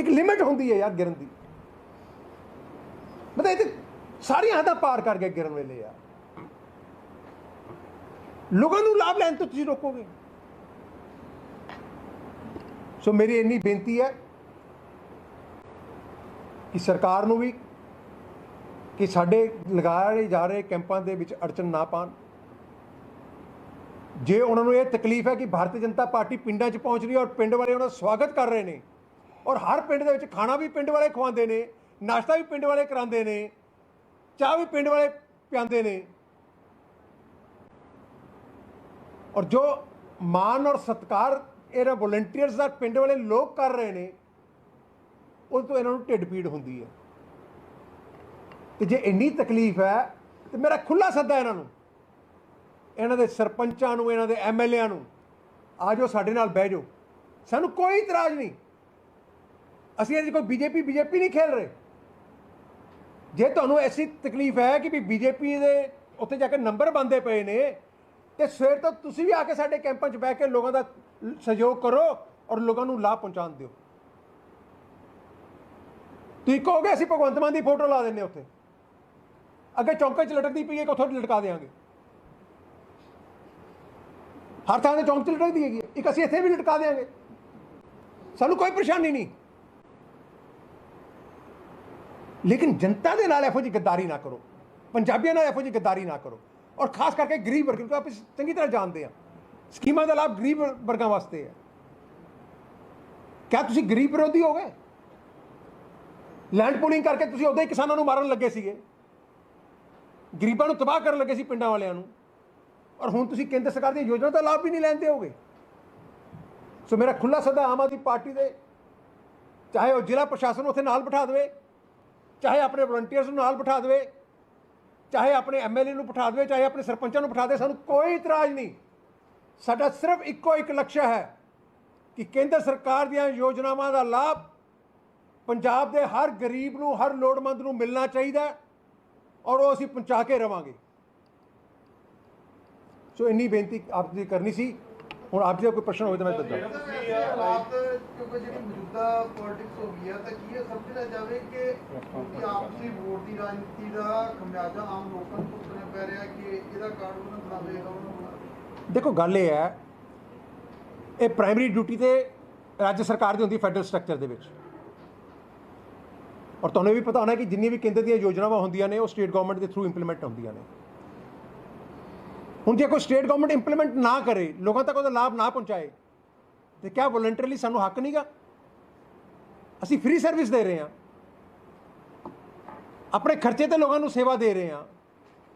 ਇੱਕ ਲਿਮਿਟ ਹੁੰਦੀ ਹੈ ਯਾਰ ਗਿਰਨ ਦੀ। ਮਤਲਬ ਇਹ ਤੇ ਸਾਰੀਆਂ ਹੱਦਾਂ ਪਾਰ ਕਰ ਗਏ ਗਿਰਨ ਵੇਲੇ ਯਾਰ ਲੋਕਾਂ ਨੂੰ ਲਾਭ ਲੈਣ ਤੋਂ ਤੁਸੀਂ ਰੋਕੋਗੇ। ਸੋ ਮੇਰੀ ਇੰਨੀ ਬੇਨਤੀ ਹੈ ਕਿ ਸਰਕਾਰ ਨੂੰ ਵੀ ਕਿ ਸਾਡੇ ਲਗਾਏ ਜਾ ਰਹੇ ਕੈਂਪਾਂ ਦੇ ਵਿੱਚ ਅੜਚਨ ਨਾ ਪਾਣ ਜੇ ਉਹਨਾਂ ਨੂੰ ਇਹ ਤਕਲੀਫ ਹੈ ਕਿ ਭਾਰਤੀ ਜਨਤਾ ਪਾਰਟੀ ਪਿੰਡਾਂ 'ਚ ਪਹੁੰਚ ਰਹੀ ਹੈ ਔਰ ਪਿੰਡ ਵਾਲੇ ਉਹਨਾਂ ਦਾ ਸਵਾਗਤ ਕਰ ਰਹੇ ਨੇ ਔਰ ਹਰ ਪਿੰਡ ਦੇ ਵਿੱਚ ਖਾਣਾ ਵੀ ਪਿੰਡ ਵਾਲੇ ਖਵਾਉਂਦੇ ਨੇ, ਨਾਸ਼ਤਾ ਵੀ ਪਿੰਡ ਵਾਲੇ ਕਰਾਉਂਦੇ ਨੇ, ਚਾਹ ਵੀ ਪਿੰਡ ਵਾਲੇ ਪਿਆਉਂਦੇ ਨੇ। ਔਰ ਜੋ ਮਾਨ ਔਰ ਸਤਕਾਰ ਇਹਨਾਂ ਵੋਲੰਟੀਅਰਸ ਦਾ ਪਿੰਡ ਵਾਲੇ ਲੋਕ ਕਰ ਰਹੇ ਨੇ, ਉਹ ਤੋਂ ਇਹਨਾਂ ਨੂੰ ਢਿੱਡ ਪੀੜ ਹੁੰਦੀ ਹੈ। ਤੇ ਜੇ ਇੰਨੀ ਤਕਲੀਫ ਹੈ, ਤੇ ਮੇਰਾ ਖੁੱਲਾ ਸੱਦਾ ਇਹਨਾਂ ਨੂੰ ਇਹਨਾਂ ਦੇ ਸਰਪੰਚਾਂ ਨੂੰ, ਇਹਨਾਂ ਦੇ ਐਮਐਲਏਆਂ ਨੂੰ, ਆ ਜਾਓ ਸਾਡੇ ਨਾਲ ਬਹਿ ਜਾਓ। ਸਾਨੂੰ ਕੋਈ ਇਤਰਾਜ਼ ਨਹੀਂ। ਅਸੀਂ ਇਹਦੀ ਕੋਈ ਬੀਜੇਪੀ ਬੀਜੇਪੀ ਨਹੀਂ ਖੇਲ ਰਹੇ। ਜੇ ਤੁਹਾਨੂੰ ਐਸੀ ਤਕਲੀਫ ਹੈ ਕਿ ਵੀ ਬੀਜੇਪੀ ਦੇ ਉੱਥੇ ਜਾ ਕੇ ਨੰਬਰ ਬੰਦੇ ਪਏ ਨੇ, ਤੇ ਸਵੇਰ ਤੋਂ ਤੁਸੀਂ ਵੀ ਆ ਕੇ ਸਾਡੇ ਕੈਂਪਾਂ 'ਚ ਬਹਿ ਕੇ ਲੋਕਾਂ ਦਾ ਸਹਿਯੋਗ ਕਰੋ ਔਰ ਲੋਕਾਂ ਨੂੰ ਲਾਭ ਪਹੁੰਚਾਉਣ ਦਿਓ। ਤੁਸੀਂ ਕਹੋਗੇ ਅਸੀਂ ਭਗਵੰਤ ਮਾਨ ਦੀ ਫੋਟੋ ਲਾ ਦਿੰਨੇ ਉੱਥੇ। ਅੱਗੇ ਚੌਂਕੇ 'ਚ ਲਟਕਦੀ ਪਈ ਹੈ ਕਿ ਉੱਥੋਂ ਲਟਕਾ ਦੇਵਾਂਗੇ ਹਰ ਥਾਂ 'ਤੇ ਚੌਂਕ 'ਚ ਲਟਕਦੀ ਹੈਗੀ ਇੱਕ ਅਸੀਂ ਇੱਥੇ ਵੀ ਲਟਕਾ ਦੇਵਾਂਗੇ ਸਾਨੂੰ ਕੋਈ ਪਰੇਸ਼ਾਨੀ ਨਹੀਂ। ਲੇਕਿਨ ਜਨਤਾ ਦੇ ਨਾਲ ਇਹੋ ਜਿਹੀ ਗੱਦਾਰੀ ਨਾ ਕਰੋ। ਪੰਜਾਬੀਆਂ ਨਾਲ ਇਹੋ ਜਿਹੀ ਗੱਦਾਰੀ ਨਾ ਕਰੋ। ਔਰ ਖਾਸ ਕਰਕੇ ਗਰੀਬ ਵਰਗ ਨੂੰ ਆਪਾਂ ਚੰਗੀ ਤਰ੍ਹਾਂ ਜਾਣਦੇ ਆ ਸਕੀਮਾਂ ਦਾ ਲਾਭ ਗਰੀਬ ਵਰਗਾਂ ਵਾਸਤੇ ਹੈ। ਕਿਆ ਤੁਸੀਂ ਗਰੀਬ ਵਿਰੋਧੀ ਹੋ ਗਏ? ਲੈਂਡ ਪੂਲਿੰਗ ਕਰਕੇ ਤੁਸੀਂ ਉਦੋਂ ਹੀ ਕਿਸਾਨਾਂ ਨੂੰ ਮਾਰਨ ਲੱਗੇ ਸੀਗੇ। ਗਰੀਬਾਂ ਨੂੰ ਤਬਾਹ ਕਰਨ ਲੱਗੇ ਸੀ ਪਿੰਡਾਂ ਵਾਲਿਆਂ ਨੂੰ। ਔਰ ਹੁਣ ਤੁਸੀਂ ਕੇਂਦਰ ਸਰਕਾਰ ਦੀਆਂ ਯੋਜਨਾ ਦਾ ਲਾਭ ਵੀ ਨਹੀਂ ਲੈਂਦੇ ਹੋਗੇ ਸੋ ਮੇਰਾ ਖੁੱਲਾ ਸੱਦਾ ਆਮ ਆਦਮੀ ਪਾਰਟੀ ਦੇ, ਚਾਹੇ ਉਹ ਜ਼ਿਲ੍ਹਾ ਪ੍ਰਸ਼ਾਸਨ ਨੂੰ ਉੱਥੇ ਨਾਲ ਬਿਠਾ ਦੇਵੇ, ਚਾਹੇ ਆਪਣੇ ਵਲੰਟੀਅਰਸ ਨੂੰ ਨਾਲ ਬਿਠਾ ਦੇਵੇ, ਚਾਹੇ ਆਪਣੇ ਐਮਐਲਏ ਨੂੰ ਬਿਠਾ ਦੇਵੇ, ਚਾਹੇ ਆਪਣੇ ਸਰਪੰਚਾਂ ਨੂੰ ਬਿਠਾ ਦੇ ਸਾਨੂੰ ਕੋਈ ਇਤਰਾਜ਼ ਨਹੀਂ। ਸਾਡਾ ਸਿਰਫ ਇੱਕੋ ਇੱਕ ਲਕਸ਼ ਹੈ ਕਿ ਕੇਂਦਰ ਸਰਕਾਰ ਦੀਆਂ ਯੋਜਨਾਵਾਂ ਦਾ ਲਾਭ ਪੰਜਾਬ ਦੇ ਹਰ ਗਰੀਬ ਨੂੰ, ਹਰ ਲੋੜਵੰਦ ਨੂੰ ਮਿਲਣਾ ਚਾਹੀਦਾ ਔਰ ਉਹ ਅਸੀਂ ਪਹੁੰਚਾ ਕੇ ਰਵਾਂਗੇ। ਸੋ ਇੰਨੀ ਬੇਨਤੀ ਆਪ ਜੀ ਕਰਨੀ ਸੀ। ਹੁਣ ਆਪ ਜੀ ਦਾ ਕੋਈ ਪ੍ਰਸ਼ਨ ਹੋਵੇ ਤਾਂ ਮੈਂ ਦੱਸਾਂ ਹਾਲਾਤ ਕਿਉਂਕਿ ਜਿਹੜੀ ਮੌਜੂਦਾ ਪੋਲਿਟਿਕਸ ਹੋ ਗਈ ਹੈ ਤਾਂ ਕੀ ਇਹ ਸਮਝਿਆ ਜਾਵੇ ਕਿ ਕਿ ਆਪਸੀ ਵੋਟ ਦੀ ਰਾਜਨੀਤੀ ਦਾ ਖਮਿਆਜ਼ਾ ਆਮ ਲੋਕਾਂ ਨੂੰ ਭੁਗਤਣਾ ਪੈ ਰਿਹਾ ਕਿ ਇਹਦਾ ਕਾਰਡ ਉਹਨਾਂ ਬਣਾ ਉਹਨਾਂ ਦੇਖੋ, ਗੱਲ ਇਹ ਹੈ, ਇਹ ਪ੍ਰਾਇਮਰੀ ਡਿਊਟੀ ਤੇ ਰਾਜ ਸਰਕਾਰ ਦੀ ਹੁੰਦੀ ਫੈਡਰਲ ਸਟਰਕਚਰ ਦੇ ਵਿੱਚ। ਔਰ ਤੁਹਾਨੂੰ ਇਹ ਵੀ ਪਤਾ ਹੋਣਾ ਕਿ ਜਿੰਨੀ ਵੀ ਕੇਂਦਰ ਦੀਆਂ ਯੋਜਨਾਵਾਂ ਹੁੰਦੀਆਂ ਨੇ, ਉਹ ਸਟੇਟ ਗਵਰਨਮੈਂਟ ਦੇ ਥਰੂ ਇੰਪਲੀਮੈਂਟ ਹੁੰਦੀਆਂ ਨੇ। ਹੁਣ ਜੇ ਕੋਈ ਸਟੇਟ ਗਵਰਨਮੈਂਟ ਇੰਪਲੀਮੈਂਟ ਨਾ ਕਰੇ ਲੋਕਾਂ ਤੱਕ ਉਹਦਾ ਲਾਭ ਨਾ ਪਹੁੰਚਾਏ ਤੇ ਕਿਆ ਵੋਲੰਟਰੀਲੀ ਸਾਨੂੰ ਹੱਕ ਨਹੀਂਗਾ ਅਸੀਂ ਫ੍ਰੀ ਸਰਵਿਸ ਦੇ ਰਹੇ ਹਾਂ। ਆਪਣੇ ਖਰਚੇ ਤੇ ਲੋਕਾਂ ਨੂੰ ਸੇਵਾ ਦੇ ਰਹੇ ਹਾਂ।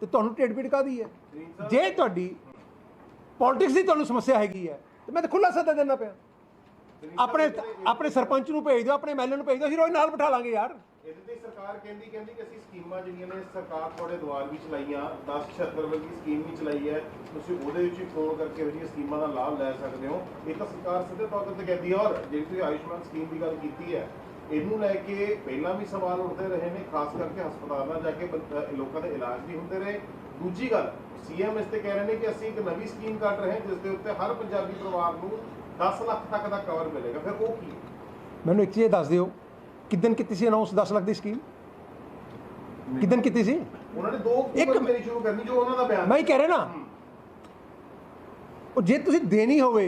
ਤੇ ਤੁਹਾਨੂੰ ਢਿੱਡ ਪੀੜ ਕਾਹਦੀ ਹੈ? ਜੇ ਤੁਹਾਡੀ ਪੋਲਿਟਿਕਸ ਦੀ ਤੁਹਾਨੂੰ ਸਮੱਸਿਆ ਹੈਗੀ ਹੈ ਤੇ ਮੈਂ ਤਾਂ ਖੁੱਲਾ ਸੱਦਾ ਦੇਣਾ ਪਿਆ। ਆਪਣੇ ਆਪਣੇ ਸਰਪੰਚ ਨੂੰ ਭੇਜ ਦਿਓ ਆਪਣੇ ਐਮਐਲਏ ਨੂੰ ਭੇਜ ਦਿਓ ਅਸੀਂ ਰੋਜ਼ ਨਾਲ ਬਿਠਾ ਲਾਂਗੇ ਯਾਰ। ਇਹਦੇ ਤੇ ਸਰਕਾਰ ਕਹਿੰਦੀ ਕਹਿੰਦੀ ਕਿ ਅਸੀਂ ਸਕੀਮਾਂ ਜਿਹੜੀਆਂ ਨੇ, ਸਰਕਾਰ ਤੁਹਾਡੇ ਦੁਆਰ ਵੀ ਚਲਾਈਆਂ 10 76 ਰੁਪਏ ਸਕੀਮ ਵੀ ਚਲਾਈ ਹੈ। ਤੁਸੀਂ ਉਹਦੇ ਵਿੱਚ ਹੀ ਫੋਨ ਕਰਕੇ ਉਹ ਜਿਹੀਆਂ ਸਕੀਮਾਂ ਦਾ ਲਾਭ ਲੈ ਸਕਦੇ ਹੋ। ਇਹ ਤਾਂ ਸਰਕਾਰ ਸਿੱਧੇ ਤੌਰ ਤੇ ਕਹਿੰਦੀ ਹੈ, ਔਰ ਜਿਹੜੀ ਤੁਸੀਂ ਆਯੁਸ਼ਮਾਨ ਸਕੀਮ ਦੀ ਗੱਲ ਕੀਤੀ ਹੈ, ਇਹਨੂੰ ਲੈ ਕੇ ਪਹਿਲਾਂ ਵੀ ਸਵਾਲ ਉੱਠਦੇ ਰਹੇ ਨੇ, ਖਾਸ ਕਰਕੇ ਹਸਪਤਾਲਾਂ ਜਾ ਕੇ ਲੋਕਾਂ ਦੇ ਇਲਾਜ ਵੀ ਹੁੰਦੇ ਰਹੇ। ਦੂਜੀ ਗੱਲ ਸੀਐਮ ਇਸ ਤੇ ਕਹਿ ਰਹੇ ਨੇ ਕਿ ਅਸੀਂ ਇੱਕ ਨਵੀਂ ਸਕੀਮ ਕੱਢ ਰਹੇ ਜਿਸ ਦੇ ਉੱਤੇ ਹਰ ਪੰਜਾਬੀ ਪਰਿਵਾਰ ਨੂੰ 10 ਲੱਖ ਤੱਕ ਦਾ ਕਵਰ ਮਿਲੇਗਾ। ਫਿਰ ਉਹ ਕੀ ਹੈ? ਮੈਨੂੰ ਇੱਕ ਚੀਜ਼ ਦੱਸ ਦਿਓ। ਕਿਦਨ ਕੀਤੀ ਸੀ ਅਨਾਉਂਸ 10 ਲੱਖ ਦੀ ਸਕੀਮ? ਕਿਦਨ ਕੀਤੀ ਸੀ? ਉਹਨਾਂ ਨੇ ਦੋ ਇੱਕ ਮੇਰੀ ਸ਼ੁਰੂ ਕਰਨੀ ਜੋ ਉਹਨਾਂ ਦਾ ਬਿਆਨ ਮੈਂ ਹੀ ਕਹਿ ਰਿਹਾ ਨਾ। ਉਹ ਜੇ ਤੁਸੀਂ ਦੇਣੀ ਹੋਵੇ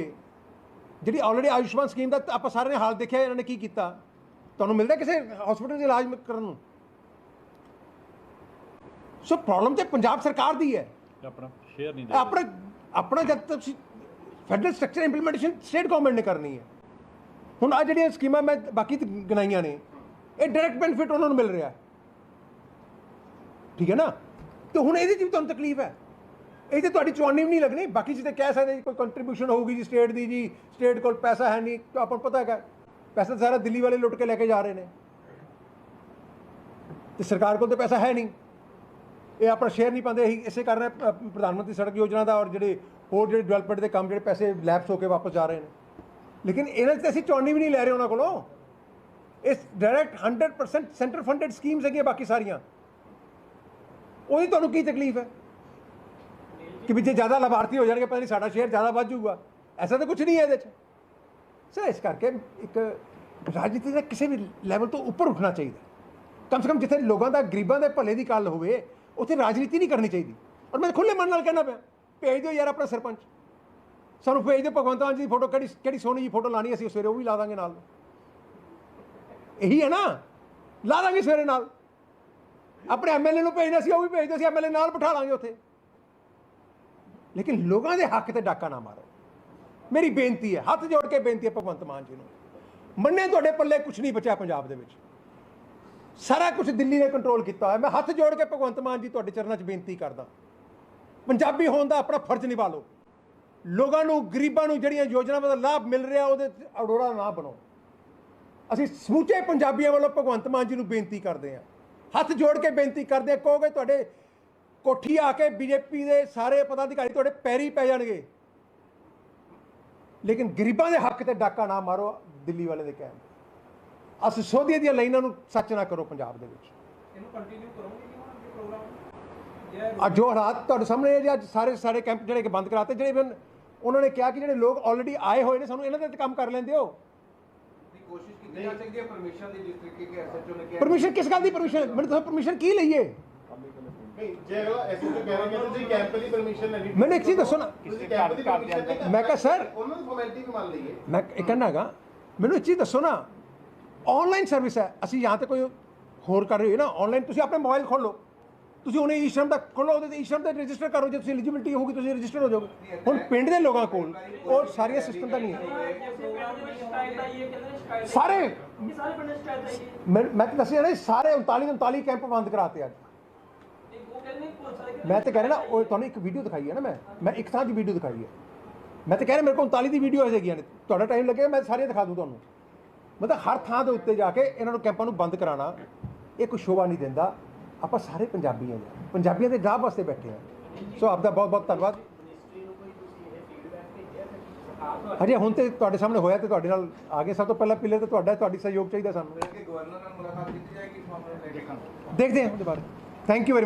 ਜਿਹੜੀ ਆਲਰੇਡੀ ਆਯੁਸ਼ਮਾਨ ਸਕੀਮ ਦਾ ਤਾਂ ਆਪਾਂ ਸਾਰਿਆਂ ਨੇ ਹਾਲ ਦੇਖਿਆ ਇਹਨਾਂ ਨੇ ਕੀ ਕੀਤਾ? ਤੁਹਾਨੂੰ ਮਿਲਦਾ ਕਿਸੇ ਹਸਪੀਟਲ 'ਚ ਇਲਾਜ ਕਰਨ ਨੂੰ? ਸੋ ਪ੍ਰੋਬਲਮ ਤੇ ਪੰਜਾਬ ਸਰਕਾਰ ਦੀ ਹੈ। ਆਪਣਾ ਸ਼ੇਅਰ ਨਹੀਂ ਆਪਣਾ ਆਪਣਾ ਜਦ ਤੱਕ federal structure implementation state government ਨੇ ਕਰਨੀ ਹੈ। ਹੁਣ ਆ ਜਿਹੜੀਆਂ ਸਕੀਮਾਂ ਮੈਂ ਬਾਕੀ ਗਿਣਾਈਆਂ ਨੇ ਇਹ ਡਾਇਰੈਕਟ ਬੈਨੀਫਿਟ ਉਹਨਾਂ ਨੂੰ ਮਿਲ ਰਿਹਾ ਠੀਕ ਹੈ ਨਾ? ਤੇ ਹੁਣ ਇਹਦੇ 'ਚ ਵੀ ਤੁਹਾਨੂੰ ਤਕਲੀਫ ਹੈ। ਇਹ ਤੇ ਤੁਹਾਡੀ ਚੁਆਨੀ ਵੀ ਨਹੀਂ ਲੱਗਣੀ, ਬਾਕੀ ਜਿੱਤੇ ਕਹਿ ਸਕਦੇ ਜੀ, ਕੋਈ ਕੰਟਰੀਬਿਊਸ਼ਨ ਹੋਊਗੀ ਜੀ ਸਟੇਟ ਦੀ ਜੀ ਸਟੇਟ ਕੋਲ ਪੈਸਾ ਹੈ ਨਹੀਂ, ਤਾਂ ਆਪਾਂ ਨੂੰ ਪਤਾ ਹੈਗਾ। ਪੈਸਾ ਤਾਂ ਸਾਰਾ ਦਿੱਲੀ ਵਾਲੇ ਲੁੱਟ ਕੇ ਲੈ ਕੇ ਜਾ ਰਹੇ ਨੇ। ਤੇ ਸਰਕਾਰ ਕੋਲ ਤਾਂ ਪੈਸਾ ਹੈ ਨਹੀਂ। ਇਹ ਆਪਣਾ ਸ਼ੇਅਰ ਨਹੀਂ ਪਾਉਂਦੇ, ਇਹੀ ਇਸੇ ਕਾਰਨ ਪ੍ਰਧਾਨ ਮੰਤਰੀ ਸੜਕ ਯੋਜਨਾ ਦਾ ਔਰ ਜਿਹੜੇ ਹੋਰ ਜਿਹੜੇ ਡਿਵੈਲਪਮੈਂਟ ਦੇ ਕੰਮ, ਜਿਹੜੇ ਪੈਸੇ ਲੈਪਸ ਹੋ ਕੇ ਵਾਪਸ ਜਾ ਰਹੇ ਨੇ। ਲੇਕਿਨ ਇਹਨਾਂ 'ਚ ਤਾਂ ਅਸੀਂ ਚੌਣੀ ਵੀ ਨਹੀਂ ਲੈ ਰਹੇ ਉਹਨਾਂ ਕੋਲੋਂ। ਇਸ ਡਾਇਰੈਕਟ 100% ਸੈਂਟਰ ਫੰਡਡ ਸਕੀਮਸ ਹੈਗੀਆਂ ਬਾਕੀ ਸਾਰੀਆਂ। ਉਹਦੀ ਤੁਹਾਨੂੰ ਕੀ ਤਕਲੀਫ ਹੈ? ਕਿ ਵੀ ਜੇ ਜ਼ਿਆਦਾ ਲਾਭਾਰਥੀ ਹੋ ਜਾਣਗੇ, ਪਤਾ ਨਹੀਂ ਸਾਡਾ ਸ਼ੇਅਰ ਜ਼ਿਆਦਾ ਵੱਧ ਜਾਊਗਾ। ਐਸਾ ਤਾਂ ਕੁਝ ਨਹੀਂ ਹੈ ਇਹਦੇ 'ਚ। ਸਰ, ਇਸ ਕਰਕੇ ਇੱਕ ਰਾਜਨੀਤੀ ਦਾ ਕਿਸੇ ਵੀ ਲੈਵਲ ਤੋਂ ਉੱਪਰ ਉੱਠਣਾ ਚਾਹੀਦਾ। ਕਮ ਸੇ ਕਮ ਜਿੱਥੇ ਲੋਕਾਂ ਦਾ, ਗਰੀਬਾਂ ਦੇ ਭਲੇ ਦੀ ਗੱਲ ਹੋਵੇ, ਉੱਥੇ ਰਾਜਨੀਤੀ ਨਹੀਂ ਕਰਨੀ ਚਾਹੀਦੀ। ਔਰ ਮੈਂ ਖੁੱਲੇ ਮਨ ਨਾਲ ਕਹਿਣਾ ਪਿਆ, ਭੇਜ ਦਿਓ ਯਾਰ ਆਪਣਾ ਸਰਪੰਚ। ਸਾਨੂੰ ਭੇਜ ਦਿਓ, ਭਗਵੰਤ ਮਾਨ ਜੀ ਦੀ ਫੋਟੋ ਕਿਹੜੀ ਕਿਹੜੀ ਸੋਹਣੀ ਜੀ ਫੋਟੋ ਲਾਣੀ ਅਸੀਂ ਸਵੇਰੇ ਉਹ ਵੀ ਲਾ ਦਾਂਗੇ ਨਾਲ। ਇਹੀ ਹੈ ਨਾ। ਲਾ ਦਾਂਗੇ ਸਵੇਰੇ ਨਾਲ। ਆਪਣੇ ਐਮਐਲਏ ਨੂੰ ਭੇਜਣਾ ਸੀ, ਉਹ ਵੀ ਭੇਜ ਦਿਓ ਅਸੀਂ ਐਮਐਲਏ ਨਾਲ ਬਿਠਾ ਲਾਂਗੇ ਉੱਥੇ। ਲੇਕਿਨ ਲੋਕਾਂ ਦੇ ਹੱਕ ਤੇ ਡਾਕਾ ਨਾ ਮਾਰੋ। ਮੇਰੀ ਬੇਨਤੀ ਹੈ, ਹੱਥ ਜੋੜ ਕੇ ਬੇਨਤੀ ਹੈ ਭਗਵੰਤ ਮਾਨ ਜੀ ਨੂੰ। ਮੰਨੇ ਤੁਹਾਡੇ ਪੱਲੇ ਕੁਝ ਨਹੀਂ ਬਚਿਆ ਪੰਜਾਬ ਦੇ ਵਿੱਚ। ਸਾਰਾ ਕੁਝ ਦਿੱਲੀ ਨੇ ਕੰਟਰੋਲ ਕੀਤਾ ਹੋਇਆ। ਮੈਂ ਹੱਥ ਜੋੜ ਕੇ ਭਗਵੰਤ ਮਾਨ ਜੀ ਤੁਹਾਡੇ ਚਰਨਾਂ 'ਚ ਬੇਨਤੀ ਕਰਦਾ। ਪੰਜਾਬੀ ਹੋਣ ਦਾ ਆਪਣਾ ਫਰਜ਼ ਨਿਭਾ ਲਓ। ਲੋਕਾਂ ਨੂੰ, ਗਰੀਬਾਂ ਨੂੰ ਜਿਹੜੀਆਂ ਯੋਜਨਾਵਾਂ ਦਾ ਲਾਭ ਮਿਲ ਰਿਹਾ, ਉਹਦੇ 'ਚ ਅਡੋੜਾ ਨਾ ਬਣੋ। ਅਸੀਂ ਸਮੁੱਚੇ ਪੰਜਾਬੀਆਂ ਵੱਲੋਂ ਭਗਵੰਤ ਮਾਨ ਜੀ ਨੂੰ ਬੇਨਤੀ ਕਰਦੇ ਹਾਂ। ਹੱਥ ਜੋੜ ਕੇ ਬੇਨਤੀ ਕਰਦੇ ਹਾਂ ਕਹੋਗੇ ਤੁਹਾਡੇ ਕੋਠੀ ਆ ਕੇ ਬੀਜੇਪੀ ਦੇ ਸਾਰੇ ਪਦਾਧਿਕਾਰੀ ਤੁਹਾਡੇ ਪੈਰੀ ਪੈ ਜਾਣਗੇ। ਲੇਕਿਨ ਗਰੀਬਾਂ ਦੇ ਹੱਕ ਤੇ ਡਾਕਾ ਨਾ ਮਾਰੋ ਦਿੱਲੀ ਵਾਲੇ ਦੇ ਕਹਿਣ। ਅਸੀਂ ਸੋਧੀਆਂ ਦੀਆਂ ਲਾਈਨਾਂ ਨੂੰ ਸੱਚ ਨਾ ਕਰੋ ਪੰਜਾਬ ਦੇ ਵਿੱਚ। ਇਹਨੂੰ ਕੰਟੀਨਿਊ ਕਰੋਗੇ ਕਿ ਹੁਣ ਪ੍ਰੋਗਰਾਮ ਅੱਜ ਜੋ ਹਾਲਾਤ ਤੁਹਾਡੇ ਸਾਹਮਣੇ ਹੈ ਜੀ ਅੱਜ ਸਾਰੇ ਸਾਰੇ ਕੈਂਪ ਜਿਹੜੇ ਕਿ ਬੰਦ ਕਰਾਤੇ ਜਿਹੜੇ ਉਹਨਾਂ ਨੇ ਕਿਹਾ ਕਿ ਜਿਹੜੇ ਲੋਕ ਆਲਰੇਡੀ ਆਏ ਹੋਏ ਨੇ ਸਾਨੂੰ ਇਹਨਾਂ ਦੇ ਤੇ ਕੰਮ ਕਰ ਲੈਂਦੇ ਹੋ। ਪਰਮਿਸ਼ਨ ਦੀ ਜਿਸ ਤਰੀਕੇ ਕਿ ਐਸਐਚਓ ਨੇ ਕਿਹਾ ਪਰਮਿਸ਼ਨ ਕਿਸ ਗੱਲ ਦੀ ਪਰਮਿਸ਼ਨ ਮੈਨੂੰ ਦੱਸੋ ਪਰਮਿਸ਼ਨ ਕੀ ਲਈਏ? ਨਹੀਂ ਜੇ ਅਗਲਾ ਐਸਐਚਓ ਕਹਿ ਰਹੇ ਕਿ ਤੁਸੀਂ ਕੈਂਪ ਦੀ ਪਰਮਿਸ਼ਨ ਲੈਣੀ। ਮੈਨੂੰ ਇੱਕ ਚੀਜ਼ ਦੱਸੋ ਨਾ। ਤੁਸੀਂ ਕੈਂਪ ਦੀ permission ਨਹੀਂ ਮੈਂ ਕਿਹਾ ਸਰ ਉਹਨਾਂ ਦੀ ਫਾਰਮੈਲਿਟੀ ਵੀ ਮੰਨ ਲਈਏ। ਮੈਂ ਇਹ ਕਹਿਣਾ ਹੈਗਾ ਮੈਨੂੰ ਇੱਕ ਚੀਜ਼ ਦੱਸੋ ਨਾ। ਆਨਲਾਈਨ ਸਰਵਿਸ ਹੈ। ਅਸੀਂ ਜਾਂ ਤੇ ਕੋਈ ਹੋਰ ਕਰ ਰਹੇ ਹੋ ਨਾ। ਆਨਲਾਈਨ ਤੁਸੀਂ ਆਪਣੇ ਮੋਬਾਈਲ ਖੋਲੋ ਤੁਸੀਂ ਉਹਨੇ ਈਸ਼ਰਮ ਦਾ ਖੋਲੋ ਉਹਦੇ ਤੇ ਈਸ਼ਰਮ ਤੇ ਰਜਿਸਟਰ ਕਰੋ ਜੇ ਤੁਸੀਂ ਐਲੀਜੀਬਿਲਟੀ ਹੋਊਗੀ ਤੁਸੀਂ ਰਜਿਸਟਰ ਹੋ ਜਾਓਗੇ। ਹੁਣ ਪਿੰਡ ਦੇ ਲੋਕਾਂ ਕੋਲ ਉਹ ਸਾਰੀਆਂ ਸਿਸਟਮ ਤਾਂ ਨਹੀਂ ਹੈ। ਸਾਰੇ ਮੈਂ ਮੈਂ ਤਾਂ ਦੱਸਿਆ ਨਾ ਸਾਰੇ 39 39 ਕੈਂਪ ਬੰਦ ਕਰਾਤੇ ਅੱਜ। ਮੈਂ ਤਾਂ ਕਹਿ ਰਿਹਾ ਨਾ ਉਹ ਤੁਹਾਨੂੰ ਇੱਕ ਵੀਡੀਓ ਦਿਖਾਈ ਹੈ ਨਾ ਮੈਂ। ਮੈਂ ਇੱਕ ਥਾਂ ਦੀ ਵੀਡੀਓ ਦਿਖਾਈ ਹੈ। ਮੈਂ ਤਾਂ ਕਹਿ ਰਿਹਾ ਮੇਰੇ ਕੋਲ 39 ਦੀ ਵੀਡੀਓ ਹੈਗੀਆਂ ਨੇ। ਤੁਹਾਡਾ ਟਾਈਮ ਲੱਗੇਗਾ ਮੈਂ ਸਾਰੀਆਂ ਦਿਖਾ ਦੂੰ ਤੁਹਾਨੂੰ। ਮਤਲਬ ਹਰ ਥਾਂ ਦੇ ਉੱਤੇ ਜਾ ਕੇ ਇਹਨਾਂ ਨੂੰ ਕੈਂਪਾਂ ਨੂੰ ਬੰਦ ਕਰਾਉਣਾ ਇਹ ਕੋਈ ਸ਼ੋਭਾ ਨਹੀਂ ਦਿੰਦਾ। ਆਪਾਂ ਸਾਰੇ ਪੰਜਾਬੀ ਹਾਂ ਜੀ। ਪੰਜਾਬੀਆਂ ਦੇ ਲਾਭ ਵਾਸਤੇ ਬੈਠੇ ਹਾਂ। ਸੋ ਆਪ ਦਾ ਬਹੁਤ ਬਹੁਤ ਧੰਨਵਾਦ। ਹਜੇ ਹੁਣ ਤੇ ਤੁਹਾਡੇ ਸਾਹਮਣੇ ਹੋਇਆ ਤੇ ਤੁਹਾਡੇ ਨਾਲ ਆ ਗਏ। ਸਭ ਤੋਂ ਪਹਿਲਾਂ ਪਿੱਲੇ ਤੇ ਤੁਹਾਡਾ ਤੁਹਾਡੀ ਸਹਿਯੋਗ ਚਾਹੀਦਾ ਸਾਨੂੰ। ਕਿ ਗਵਰਨਰ ਨਾਲ ਮੁਲਾਕਾਤ ਕੀਤੀ ਜਾਏਗੀ ਇਸ ਮਾਮਲੇ ਨੂੰ ਲੈ ਕੇ। ਦੇਖਦੇ ਹਾਂ ਉਹਦੇ ਬਾਰੇ। Thank you very